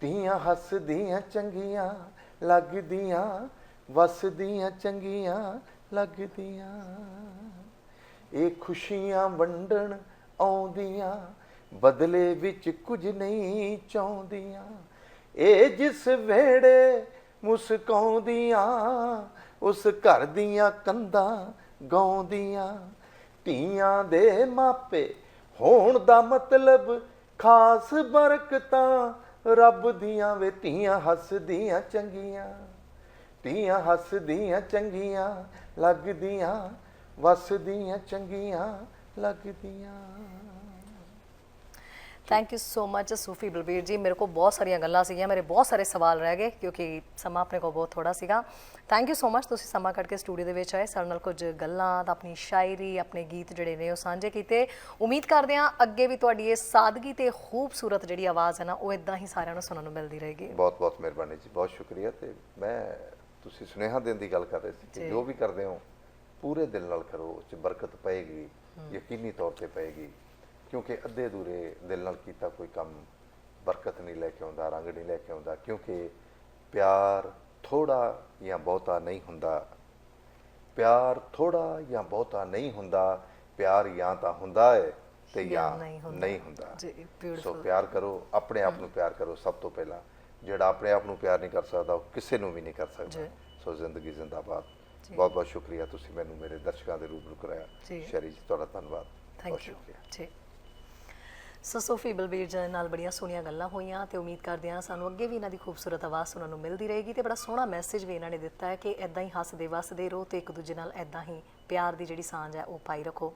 ਧੀਆਂ ਹੱਸਦੀਆਂ ਚੰਗੀਆਂ, ਲੱਗਦੀਆਂ, ਵਸਦੀਆਂ ਚੰਗੀਆਂ, ਲੱਗਦੀਆਂ। ਇਹ ਖੁਸ਼ੀਆਂ ਵੰਡਣ ਆਉਂਦੀਆਂ, ਬਦਲੇ ਵਿੱਚ ਕੁਝ ਨਹੀਂ ਚਾਹੁੰਦੀਆਂ। ਇਹ ਜਿਸ ਵੇੜੇ ਮੁਸਕਾਉਂਦੀਆਂ, ਉਸ ਘਰ ਦੀਆਂ ਕੰਧਾਂ ਗਾਉਂਦੀਆਂ। ਧੀਆਂ ਦੇ ਮਾਪੇ ਹੋਣ ਦਾ ਮਤਲਬ ਖਾਸ ਬਰਕਤਾਂ ਰੱਬ ਦੀਆਂ ਵੇ, ਧੀਆਂ ਹੱਸਦੀਆਂ ਚੰਗੀਆਂ। ਧੀਆਂ ਹੱਸਦੀਆਂ ਚੰਗੀਆਂ, ਲੱਗਦੀਆਂ ਵਸਦੀਆਂ ਚੰਗੀਆਂ ਲੱਗਦੀਆਂ। Thank you so much Sufi Balbir ji. ਮੇਰੇ ਕੋਲ ਬਹੁਤ ਸਾਰੀਆਂ ਗੱਲਾਂ ਸੀਗੀਆਂ। ਮੇਰੇ ਬਹੁਤ ਸਾਰੇ ਸਵਾਲ ਰਹਿ ਗਏ ਕਿਉਂਕਿ ਸਮਾਂ ਆਪਣੇ ਕੋਲ ਬਹੁਤ ਥੋੜਾ ਸੀਗਾ। ਥੈਂਕ ਯੂ ਸੋ ਮਚ ਤੁਸੀਂ ਸਮਾਂ ਕੱਢ ਕੇ ਸਟੂਡੀਓ ਦੇ ਵਿੱਚ ਆਏ। ਸਾਡੇ ਨਾਲ ਕੁਝ ਗੱਲਾਂ ਤਾਂ ਆਪਣੀ ਸ਼ਾਇਰੀ ਆਪਣੇ ਗੀਤ ਜਿਹੜੇ ਨੇ ਉਹ ਸਾਂਝੇ ਕੀਤੇ। ਉਮੀਦ ਕਰਦੇ ਹਾਂ ਅੱਗੇ ਵੀ ਤੁਹਾਡੀ ਇਹ ਸਾਦਗੀ ਤੇ ਖੂਬਸੂਰਤ ਜਿਹੜੀ ਆਵਾਜ਼ ਹੈ ਨਾ ਉਹ ਇਦਾਂ ਹੀ ਸਾਰਿਆਂ ਨੂੰ ਸੁਣਨ ਨੂੰ ਮਿਲਦੀ ਰਹੇਗੀ। ਬਹੁਤ ਬਹੁਤ ਮਿਹਰਬਾਨੀ ਜੀ। ਬਹੁਤ ਸ਼ੁਕਰੀਆ ਤੇ ਮੈਂ ਤੁਸੀਂ ਸੁਨੇਹਾ ਦੇਣ ਦੀ ਗੱਲ ਕਰ ਰਹੇ ਸੀ ਕਿ ਜੋ ਵੀ ਕਰਦੇ ਹੋ ਪੂਰੇ ਦਿਲ ਨਾਲ ਕਰੋ ਉਸ 'ਚ ਬਰਕਤ ਪਏਗੀ ਯਕੀਨੀ ਤੌਰ ਤੇ ਪਏਗੀ। ਕਿਉਂਕਿ ਅੱਧੇ ਅਧੂਰੇ ਦਿਲ ਨਾਲ ਕੀਤਾ ਕੋਈ ਕੰਮ ਬਰਕਤ ਨਹੀਂ ਲੈ ਕੇ ਆਉਂਦਾ ਰੰਗ ਨਹੀਂ ਲੈ ਕੇ ਆਉਂਦਾ ਕਿਉਂਕਿ ਪਿਆਰ ਥੋੜਾ ਜਾਂ ਬਹੁਤਾ ਨਹੀਂ ਹੁੰਦਾ। ਪਿਆਰ ਥੋੜਾ ਜਾਂ ਬਹੁਤਾ ਨਹੀਂ ਹੁੰਦਾ ਪਿਆਰ ਜਾਂ ਤਾਂ ਹੁੰਦਾ ਹੈ ਤੇ ਜਾਂ ਨਹੀਂ ਹੁੰਦਾ। ਜੀ, ਸੋ. ਪਿਆਰ ਕਰੋ ਆਪਣੇ ਆਪ ਨੂੰ ਪਿਆਰ ਕਰੋ ਸਭ ਤੋਂ ਪਹਿਲਾਂ। ਜਿਹੜਾ ਆਪਣੇ ਆਪ ਨੂੰ ਪਿਆਰ ਨਹੀਂ ਕਰ ਸਕਦਾ ਉਹ ਕਿਸੇ ਨੂੰ ਵੀ ਨਹੀਂ ਕਰ ਸਕਦਾ। ਸੋ ਜ਼ਿੰਦਗੀ ਜ਼ਿੰਦਾਬਾਦ। ਬਹੁਤ ਬਹੁਤ ਸ਼ੁਕਰੀਆ ਤੁਸੀਂ ਮੈਨੂੰ ਮੇਰੇ ਦਰਸ਼ਕਾਂ ਦੇ ਰੂਬਰੂ ਕਰਾਇਆ। ਸ਼ਰੀ ਜੀ ਤੁਹਾਡਾ ਧੰਨਵਾਦ। ਥੈਂਕ ਯੂ ਜੀ ਸੋ ਸੋਫੀ ਬਲਬੀਰ ਜੀ ਨਾਲ ਬੜੀਆਂ ਸੋਹਣੀਆਂ ਗੱਲਾਂ ਹੋਈਆਂ ਤੇ ਉਮੀਦ ਕਰਦੇ ਹਾਂ ਸਾਨੂੰ ਅੱਗੇ ਵੀ ਇਹਨਾਂ ਦੀ ਖੂਬਸੂਰਤ ਆਵਾਜ਼ ਸੁਣਨ ਨੂੰ ਮਿਲਦੀ ਰਹੇਗੀ ਤੇ ਬੜਾ ਸੋਹਣਾ ਮੈਸੇਜ ਵੀ ਇਹਨਾਂ ਨੇ ਦਿੱਤਾ ਹੈ ਕਿ ਐਦਾਂ ਹੀ ਹੱਸਦੇ ਵਸਦੇ ਰਹੋ ਤੇ ਇੱਕ ਦੂਜੇ ਨਾਲ ਐਦਾਂ ਹੀ ਪਿਆਰ ਦੀ ਜਿਹੜੀ ਸਾਂਝ ਹੈ ਉਹ ਪਾਈ ਰੱਖੋ।